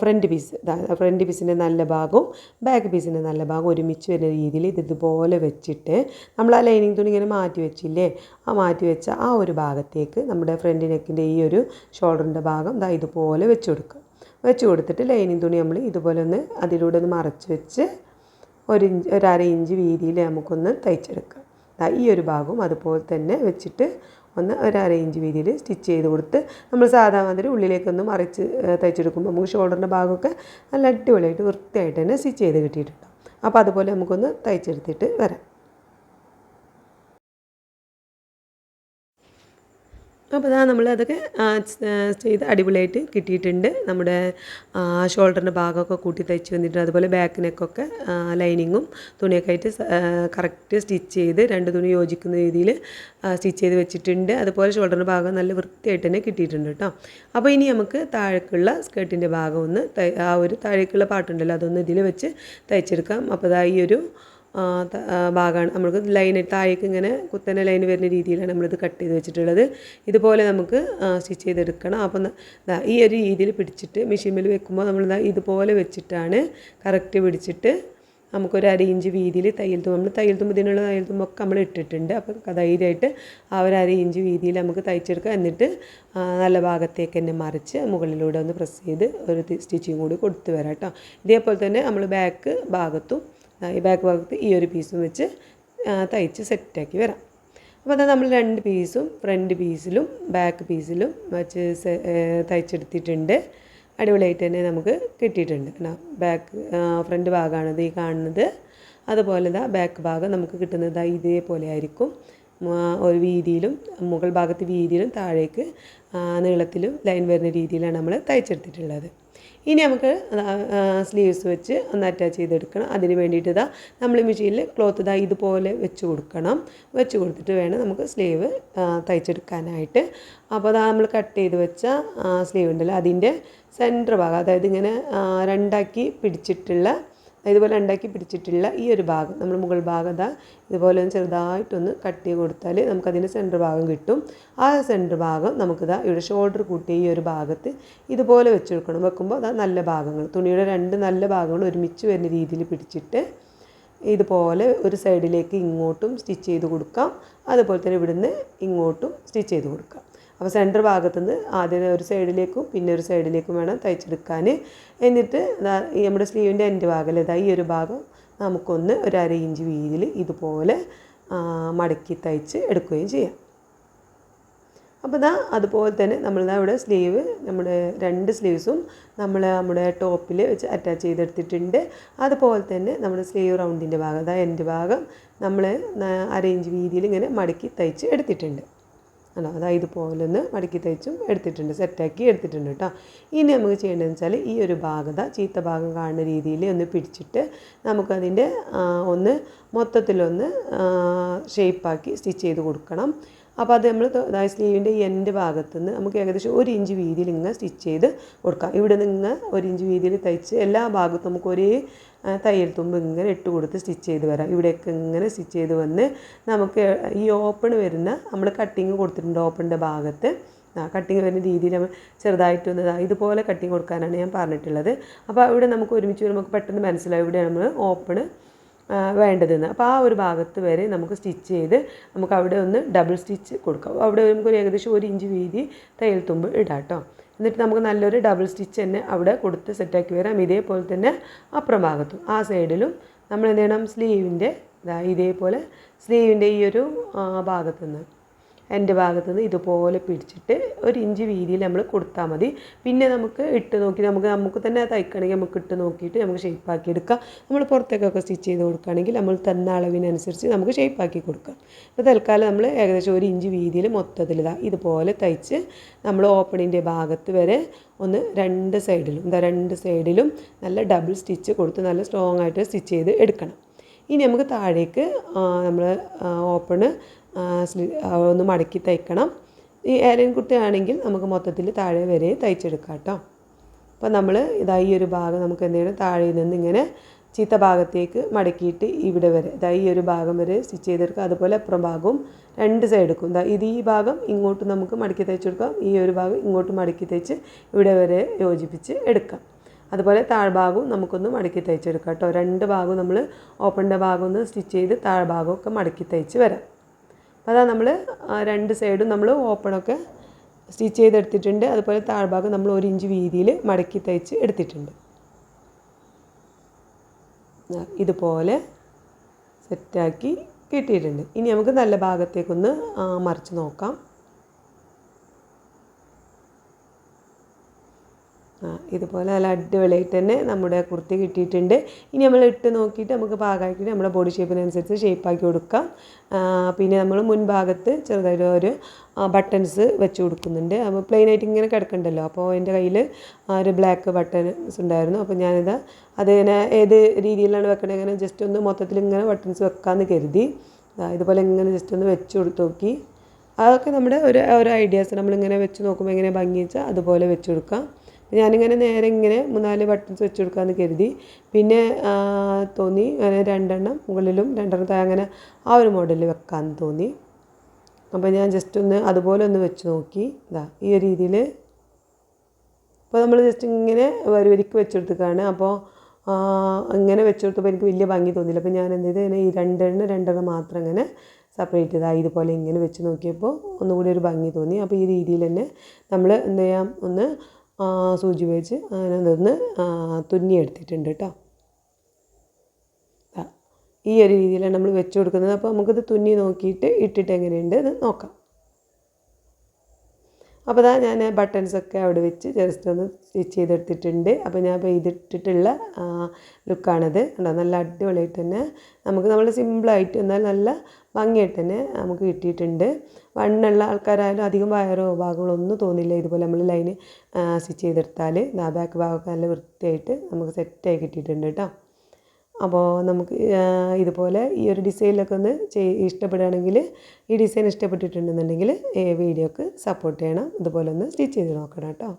ഫ്രണ്ട് പീസ് ഫ്രണ്ട് പീസിന്റെ നല്ല ഭാഗവും ബാക്ക് പീസിന്റെ നല്ല ഭാഗവും ഒരുമിച്ച് വരുന്ന രീതിയിൽ ഇത് ഇതുപോലെ വെച്ചിട്ട് നമ്മൾ ആ ലൈനിങ് തുണി ഇങ്ങനെ മാറ്റി വെച്ചില്ലേ? ആ മാറ്റി വെച്ച ആ ഒരു ഭാഗത്തേക്ക് നമ്മുടെ ഫ്രണ്ട് നെക്കിന്റെ ഈ ഒരു ഷോൾഡറിന്റെ ഭാഗം ദാ ഇതുപോലെ വെച്ച് കൊടുക്കുക. വെച്ച് കൊടുത്തിട്ട് ലൈനിങ് തുണി നമ്മൾ ഇതുപോലെ ഒന്ന് അതിലൂടെ ഒന്ന് മറച്ച് വെച്ച് ഒരു ഇഞ്ച് ഒരു അര ഇഞ്ച് വീതിയിൽ നമുക്കൊന്ന് തയ്ച്ചെടുക്കാം ദാ ഈ ഒരു ഭാഗവും അതുപോലെ തന്നെ വെച്ചിട്ട് ഒന്ന് ഒരു അര ഇഞ്ച് വീതിയിൽ സ്റ്റിച്ച് ചെയ്ത് കൊടുത്ത് നമ്മൾ സാധാ മാതിരി ഉള്ളിലേക്കൊന്ന് മറിച്ച് തയ്ച്ചെടുക്കുമ്പോൾ നമുക്ക് ഷോൾഡറിന്റെ ഭാഗമൊക്കെ നല്ല അടിപൊളിയായിട്ട് വൃത്തിയായിട്ട് തന്നെ സ്റ്റിച്ച് ചെയ്ത് കിട്ടിയിട്ടുണ്ടാവും അപ്പോൾ അതുപോലെ നമുക്കൊന്ന് തയ്ച്ചെടുത്തിട്ട് വരാം. അപ്പോൾ അതാ നമ്മൾ അതൊക്കെ ചെയ്ത് അടിപൊളിയായിട്ട് കിട്ടിയിട്ടുണ്ട്. നമ്മുടെ ഷോൾഡറിന്റെ ഭാഗമൊക്കെ കൂട്ടി തയ്ച്ച് വന്നിട്ടുണ്ട്. അതുപോലെ ബാക്ക് ലൈനിങ്ങും തുണിയൊക്കെ ആയിട്ട് കറക്റ്റ് സ്റ്റിച്ച് ചെയ്ത് രണ്ട് തുണി യോജിക്കുന്ന രീതിയിൽ സ്റ്റിച്ച് ചെയ്ത് വെച്ചിട്ടുണ്ട്. അതുപോലെ ഷോൾഡറിന്റെ ഭാഗം നല്ല വൃത്തിയായിട്ട് തന്നെ കിട്ടിയിട്ടുണ്ട് കേട്ടോ. അപ്പോൾ ഇനി നമുക്ക് താഴേക്കുള്ള സ്കേർട്ടിന്റെ ഭാഗം ഒന്ന് ആ ഒരു താഴേക്കുള്ള പാട്ടുണ്ടല്ലോ അതൊന്ന് ഇതിൽ വെച്ച് തയ്ച്ചെടുക്കാം. അപ്പോൾ അതാ ഈ ഒരു ഭാഗമാണ്. നമുക്ക് ലൈൻ താഴേക്ക് ഇങ്ങനെ കുത്തനെ ലൈൻ വരുന്ന രീതിയിലാണ് നമ്മളിത് കട്ട് ചെയ്ത് വെച്ചിട്ടുള്ളത്. ഇതുപോലെ നമുക്ക് സ്റ്റിച്ച് ചെയ്തെടുക്കണം. അപ്പം ഈ ഒരു രീതിയിൽ പിടിച്ചിട്ട് മെഷീനിൽ വെക്കുമ്പോൾ നമ്മൾ ഇതുപോലെ വെച്ചിട്ടാണ് കറക്റ്റ് പിടിച്ചിട്ട് നമുക്കൊരു അര ഇഞ്ച് വീതിയിൽ തയ്യൽ തുമ്പ് നമ്മൾ തയ്യൽ തുമ്പ് ഇതിനുള്ള തയ്യൽ തുമ്പൊക്കെ നമ്മൾ ഇട്ടിട്ടുണ്ട്. അപ്പം ധൈര്യമായിട്ട് ആ ഒരു അര ഇഞ്ച് വീതിയിൽ നമുക്ക് തയ്ച്ചെടുക്കാം. എന്നിട്ട് നല്ല ഭാഗത്തേക്ക് തന്നെ മറിച്ച് മുകളിലൂടെ ഒന്ന് പ്രസ് ചെയ്ത് ഒരു സ്റ്റിച്ചിങ് കൂടി കൊടുത്തു വരാം കേട്ടോ. ഇതേപോലെ തന്നെ നമ്മൾ ബാക്ക് ഭാഗത്തും ഈ ബാക്ക് ഭാഗത്ത് ഈ ഒരു പീസും വെച്ച് തയ്ച്ച് സെറ്റാക്കി വരാം. അപ്പോൾ അത് നമ്മൾ രണ്ട് പീസും ഫ്രണ്ട് പീസിലും ബാക്ക് പീസിലും വെച്ച് തയ്ച്ചെടുത്തിട്ടുണ്ട്. അടിപൊളിയായിട്ട് തന്നെ നമുക്ക് കിട്ടിയിട്ടുണ്ട് കാരണം ബാക്ക് ഫ്രണ്ട് ഭാഗമാണിത് ഈ കാണുന്നത്. അതുപോലെ ഇതാ ബാക്ക് ഭാഗം നമുക്ക് കിട്ടുന്നത് ഇതേപോലെ ആയിരിക്കും. ഒരു വീതിയിലും മുകൾ ഭാഗത്ത് വീതിയിലും താഴേക്ക് നീളത്തിലും ലൈൻ വരുന്ന രീതിയിലാണ് നമ്മൾ തയ്ച്ചെടുത്തിട്ടുള്ളത്. ഇനി നമുക്ക് സ്ലീവ്സ് വെച്ച് ഒന്ന് അറ്റാച്ച് ചെയ്തെടുക്കണം. അതിന് വേണ്ടിയിട്ട് ഇതാ നമ്മൾ മെഷീനിൽ ക്ലോത്ത് ഇതാ ഇതുപോലെ വെച്ച് കൊടുക്കണം. വെച്ച് കൊടുത്തിട്ട് വേണം നമുക്ക് സ്ലീവ് തയ്ച്ചെടുക്കാനായിട്ട്. അപ്പോൾ അതാ നമ്മൾ കട്ട് ചെയ്ത് വെച്ച സ്ലീവ് ഉണ്ടല്ലോ അതിന്റെ സെന്റർ ഭാഗം അതായത് ഇങ്ങനെ രണ്ടാക്കി പിടിച്ചിട്ടുള്ള ഇതുപോലെ ഉണ്ടാക്കി പിടിച്ചിട്ടുള്ള ഈ ഒരു ഭാഗം നമ്മൾ മുകൾ ഭാഗം ദാ ഇതുപോലെ ഒന്ന് ചെറുതായിട്ടൊന്ന് കട്ട് ചെയ്ത് കൊടുത്താൽ നമുക്കതിന്റെ സെന്റർ ഭാഗം കിട്ടും. ആ സെന്റർ ഭാഗം നമുക്കിതാ ഇവിടെ ഷോൾഡർ കൂട്ടിയ ഈ ഒരു ഭാഗത്ത് ഇതുപോലെ വെച്ച് കൊടുക്കണം. വെക്കുമ്പോൾ അതാ നല്ല ഭാഗങ്ങൾ തുണിയുടെ രണ്ട് നല്ല ഭാഗങ്ങൾ ഒരുമിച്ച് വരുന്ന രീതിയിൽ പിടിച്ചിട്ട് ഇതുപോലെ ഒരു സൈഡിലേക്ക് ഇങ്ങോട്ടും സ്റ്റിച്ച് ചെയ്ത് കൊടുക്കാം. അതുപോലെ തന്നെ ഇവിടുന്ന് ഇങ്ങോട്ടും സ്റ്റിച്ച് ചെയ്ത് കൊടുക്കാം. അപ്പോൾ സെന്റർ ഭാഗത്തു നിന്ന് ആദ്യം ഒരു സൈഡിലേക്കും പിന്നെ ഒരു സൈഡിലേക്കും വേണം തയ്ച്ചെടുക്കാൻ. എന്നിട്ട് നമ്മുടെ സ്ലീവിന്റെ എന്റെ ഭാഗം ഇതാ ഈ ഒരു ഭാഗം നമുക്കൊന്ന് ഒരു അര ഇഞ്ച് വീതിയിൽ ഇതുപോലെ മടക്കി തയ്ച്ച് എടുക്കുകയും ചെയ്യാം. അപ്പോൾ ഇതാ അതുപോലെ തന്നെ നമ്മളിതാ ഇവിടെ സ്ലീവ് നമ്മുടെ രണ്ട് സ്ലീവ്സും നമ്മൾ നമ്മുടെ ടോപ്പിൽ വെച്ച് അറ്റാച്ച് ചെയ്തെടുത്തിട്ടുണ്ട്. അതുപോലെ തന്നെ നമ്മുടെ സ്ലീവ് റൗണ്ടിന്റെ ഭാഗം അതായത് എന്റെ ഭാഗം നമ്മൾ അര ഇഞ്ച് വീതിയിൽ ഇങ്ങനെ മടക്കി തയ്ച്ച് എടുത്തിട്ടുണ്ട്. ആണോ അതായത് ഇതുപോലെ ഒന്ന് മടക്കി തയ്ച്ചും എടുത്തിട്ടുണ്ട് സെറ്റാക്കി എടുത്തിട്ടുണ്ട് കേട്ടോ. ഇനി നമുക്ക് ചെയ്യേണ്ടതെന്ന് വെച്ചാൽ ഈ ഒരു ഭാഗത ചീത്ത ഭാഗം കാണുന്ന രീതിയിൽ ഒന്ന് പിടിച്ചിട്ട് നമുക്കതിന്റെ ഒന്ന് മൊത്തത്തിലൊന്ന് ഷേപ്പാക്കി സ്റ്റിച്ച് ചെയ്ത് കൊടുക്കണം. അപ്പോൾ അത് നമ്മൾ സ്ലീവിന്റെ ഈ എന്റെ ഭാഗത്തു നിന്ന് നമുക്ക് ഏകദേശം ഒരു ഇഞ്ച് വീതിയിൽ ഇങ്ങനെ സ്റ്റിച്ച് ചെയ്ത് കൊടുക്കാം. ഇവിടെ നിന്ന് ഒരു ഇഞ്ച് വീതിയിൽ തയ്ച്ച് എല്ലാ ഭാഗത്തും നമുക്ക് ഒരേ തയ്യൽ തുമ്പ് ഇങ്ങനെ ഇട്ട് കൊടുത്ത് സ്റ്റിച്ച് ചെയ്ത് വരാം. ഇവിടെയൊക്കെ ഇങ്ങനെ സ്റ്റിച്ച് ചെയ്ത് വന്ന് നമുക്ക് ഈ ഓപ്പൺ വരുന്ന നമ്മൾ കട്ടിങ് കൊടുത്തിട്ടുണ്ട് ഓപ്പണിന്റെ ഭാഗത്ത്. കട്ടിങ് വരുന്ന രീതിയിൽ നമ്മൾ ചെറുതായിട്ടൊന്ന് ദാ ഇതുപോലെ കട്ടിങ് കൊടുക്കാനാണ് ഞാൻ പറഞ്ഞിട്ടുള്ളത്. അപ്പോൾ ഇവിടെ നമുക്ക് ഒരുമിച്ച് വരുമ്പോൾ പെട്ടെന്ന് മനസ്സിലാവും. ഇവിടെ നമ്മൾ ഓപ്പണ് വേണ്ടതെന്ന്. അപ്പോൾ ആ ഒരു ഭാഗത്ത് വരെ നമുക്ക് സ്റ്റിച്ച് ചെയ്ത് നമുക്ക് അവിടെ ഒന്ന് ഡബിൾ സ്റ്റിച്ച് കൊടുക്കാം. അവിടെ നമുക്കൊരു ഏകദേശം ഒരു ഇഞ്ച് വീതി തയ്യൽ തുമ്പ് ഇടാം കേട്ടോ. എന്നിട്ട് നമുക്ക് നല്ലൊരു ഡബിൾ സ്റ്റിച്ച് തന്നെ അവിടെ കൊടുത്ത് സെറ്റാക്കി വരാം. ഇതേപോലെ തന്നെ അപ്പുറം ഭാഗത്തും. ആ സൈഡിലും നമ്മൾ എന്ത് ചെയ്യണം? സ്ലീവിന്റെ ഇതേപോലെ സ്ലീവിന്റെ ഈ ഒരു ഭാഗത്തുനിന്ന് എന്റെ ഭാഗത്ത് നിന്ന് ഇതുപോലെ പിടിച്ചിട്ട് ഒരു ഇഞ്ച് വീതിയിൽ നമ്മൾ കൊടുത്താൽ മതി. പിന്നെ നമുക്ക് ഇട്ട് നോക്കി നമുക്ക് നമുക്ക് തന്നെ തയ്ക്കണമെങ്കിൽ നമുക്ക് ഇട്ട് നോക്കിയിട്ട് നമുക്ക് ഷേപ്പാക്കി എടുക്കാം. നമ്മൾ പുറത്തേക്കൊക്കെ സ്റ്റിച്ച് ചെയ്ത് കൊടുക്കുകയാണെങ്കിൽ നമ്മൾ തന്ന അളവിനനുസരിച്ച് നമുക്ക് ഷേപ്പാക്കി കൊടുക്കാം. അപ്പോൾ തൽക്കാലം നമ്മൾ ഏകദേശം ഒരു ഇഞ്ച് വീതിയിൽ മൊത്തത്തിൽ ഇതാ ഇതുപോലെ തയ്ച്ച് നമ്മൾ ഓപ്പണിന്റെ ഭാഗത്ത് വരെ ഒന്ന് രണ്ട് സൈഡിലും എന്താ രണ്ട് സൈഡിലും നല്ല ഡബിൾ സ്റ്റിച്ച് കൊടുത്ത് നല്ല സ്ട്രോങ് ആയിട്ട് സ്റ്റിച്ച് ചെയ്ത് എടുക്കണം. ഇനി നമുക്ക് താഴേക്ക് നമ്മൾ ഓപ്പണ് ഒന്ന് മടക്കി തയ്ക്കണം. ഈ ഏലൻ കുട്ടിയാണെങ്കിൽ നമുക്ക് മൊത്തത്തിൽ താഴെ വരെ തയ്ച്ചെടുക്കാം കേട്ടോ. അപ്പോൾ നമ്മൾ ഇതാ ഈ ഒരു ഭാഗം നമുക്ക് എന്ത് ചെയ്യണം? താഴെ നിന്ന് ഇങ്ങനെ ചീത്ത ഭാഗത്തേക്ക് മടക്കിയിട്ട് ഇവിടെ വരെ ഇതാ ഈ ഒരു ഭാഗം വരെ സ്റ്റിച്ച് ചെയ്തെടുക്കുക അതുപോലെ അപ്പുറം ഭാഗവും രണ്ട് സൈഡെടുക്കും ഇതാ ഇത് ഈ ഭാഗം ഇങ്ങോട്ട് നമുക്ക് മടക്കി തയ്ച്ചെടുക്കാം. ഈ ഒരു ഭാഗം ഇങ്ങോട്ട് മടക്കി തയ്ച്ച് ഇവിടെ വരെ യോജിപ്പിച്ച് എടുക്കാം. അതുപോലെ താഴ്ഭാഗവും നമുക്കൊന്ന് മടക്കി തയ്ച്ചെടുക്കാം കേട്ടോ. രണ്ട് ഭാഗവും നമ്മൾ ഓപ്പണിന്റെ ഭാഗം ഒന്ന് സ്റ്റിച്ച് ചെയ്ത് താഴ്ഭാഗമൊക്കെ മടക്കി തയ്ച്ച് വരാം. അപ്പോൾ അതാ നമ്മൾ രണ്ട് സൈഡും നമ്മൾ ഓപ്പണൊക്കെ സ്റ്റിച്ച് ചെയ്തെടുത്തിട്ടുണ്ട്. അതുപോലെ താഴ്ഭാഗം നമ്മൾ ഒരു ഇഞ്ച് വീതിയിൽ മടക്കി തയ്ച്ച് എടുത്തിട്ടുണ്ട്. ഇതുപോലെ സെറ്റാക്കി കിട്ടിയിട്ടുണ്ട്. ഇനി നമുക്ക് നല്ല ഭാഗത്തേക്കൊന്ന് മറിച്ച് നോക്കാം. ഇതുപോലെ നല്ല അടിപൊളിയായിട്ട് തന്നെ നമ്മുടെ കുർത്തി കിട്ടിയിട്ടുണ്ട്. ഇനി നമ്മൾ ഇട്ട് നോക്കിയിട്ട് നമുക്ക് പാകമാക്കിയിട്ട് നമ്മുടെ ബോഡി ഷേപ്പിനനുസരിച്ച് ഷേപ്പാക്കി കൊടുക്കാം. പിന്നെ നമ്മൾ മുൻഭാഗത്ത് ചെറുതായിട്ട് ഒരു ബട്ടൺസ് വെച്ച് കൊടുക്കുന്നുണ്ട്. അപ്പോൾ പ്ലെയിൻ ആയിട്ട് ഇങ്ങനെ കിടക്കണ്ടല്ലോ. അപ്പോൾ എന്റെ കയ്യിൽ ഒരു ബ്ലാക്ക് ബട്ടൺസ് ഉണ്ടായിരുന്നു. അപ്പോൾ ഞാനിത് അതിങ്ങനെ ഏത് രീതിയിലാണ് വെക്കണത് ഇങ്ങനെ ജസ്റ്റ് ഒന്ന് മൊത്തത്തിൽ ഇങ്ങനെ ബട്ടൺസ് വെക്കാമെന്ന് കരുതി. ഇതുപോലെ ഇങ്ങനെ ജസ്റ്റ് ഒന്ന് വെച്ച് കൊടുത്ത് നോക്കി. അതൊക്കെ നമ്മുടെ ഒരു ഒരു ഐഡിയാസ് നമ്മളിങ്ങനെ വെച്ച് നോക്കുമ്പോൾ എങ്ങനെ ഭംഗി വെച്ചാൽ അതുപോലെ വെച്ച് കൊടുക്കാം. ഞാനിങ്ങനെ നേരെ ഇങ്ങനെ മൂന്നാൽ ബട്ടൺസ് വെച്ച് കൊടുക്കാമെന്ന് കരുതി. പിന്നെ തോന്നി അങ്ങനെ രണ്ടെണ്ണം മുകളിലും രണ്ടെണ്ണം അങ്ങനെ ആ ഒരു മോഡലിൽ വെക്കാമെന്ന് തോന്നി. അപ്പോൾ ഞാൻ ജസ്റ്റ് ഒന്ന് അതുപോലെ ഒന്ന് വെച്ച് നോക്കി. ഇതാ ഈ ഒരു രീതിയിൽ അപ്പോൾ നമ്മൾ ജസ്റ്റ് ഇങ്ങനെ വരി വരിക്ക് വെച്ചെടുത്തേക്കാണ് അപ്പോൾ അങ്ങനെ വെച്ചെടുത്തപ്പോൾ എനിക്ക് വലിയ ഭംഗി തോന്നിയില്ല. അപ്പോൾ ഞാൻ എന്ത് ചെയ്ത് ഈ രണ്ടെണ്ണം രണ്ടെണ്ണം മാത്രം ഇങ്ങനെ സെപ്പറേറ്റ് ചെയ്താൽ ഇതുപോലെ ഇങ്ങനെ വെച്ച് നോക്കിയപ്പോൾ ഒന്നുകൂടി ഒരു ഭംഗി തോന്നി. അപ്പോൾ ഈ രീതിയിൽ തന്നെ നമ്മൾ എന്ത് ചെയ്യാം ഒന്ന് സൂചി ഇതൊന്ന് ആ, തുന്നിയെടുത്തിട്ടുണ്ട് കേട്ടോ ഈ ഒരു രീതിയിലാണ് നമ്മൾ വെച്ച് കൊടുക്കുന്നത്. അപ്പോൾ നമുക്കിത് തുന്നി നോക്കിയിട്ട് ഇട്ടിട്ട് എങ്ങനെയുണ്ട് എന്ന് നോക്കാം. അപ്പോൾ ഇതാ ഞാൻ ബട്ടൺസൊക്കെ അവിടെ വെച്ച് ജസ്റ്റ് ഒന്ന് സ്റ്റിച്ച് ചെയ്തെടുത്തിട്ടുണ്ട്. അപ്പോൾ ഞാൻ ഇപ്പോൾ ഇതിട്ടിട്ടുള്ള ലുക്കാണിത് കണ്ടോ? നല്ല അടിപൊളിയായിട്ട് തന്നെ നമുക്ക് നമ്മൾ സിമ്പിളായിട്ട് എന്നാൽ നല്ല ഭംഗിയായിട്ട് തന്നെ നമുക്ക് കിട്ടിയിട്ടുണ്ട്. വണ്ണുള്ള ആൾക്കാരായാലും അധികം വയറോ ഭാഗങ്ങളോ ഒന്നും തോന്നില്ല ഇതുപോലെ നമ്മൾ ലൈന് സ്റ്റിച്ച് ചെയ്തെടുത്താൽ ബാക്ക് ഭാഗമൊക്കെ നല്ല വൃത്തിയായിട്ട് നമുക്ക് സെറ്റായി കിട്ടിയിട്ടുണ്ട് കേട്ടോ അപ്പോൾ നമുക്ക് ഇതുപോലെ ഈ ഒരു ഡിസൈനിലൊക്കെ ഒന്ന് ചെയ് ഇഷ്ടപ്പെടുകയാണെങ്കിൽ ഈ ഡിസൈൻ ഇഷ്ടപ്പെട്ടിട്ടുണ്ടെന്നുണ്ടെങ്കിൽ വീഡിയോക്ക് സപ്പോർട്ട് ചെയ്യണം. ഇതുപോലെ ഒന്ന് സ്റ്റിച്ച് ചെയ്ത് നോക്കണം കേട്ടോ.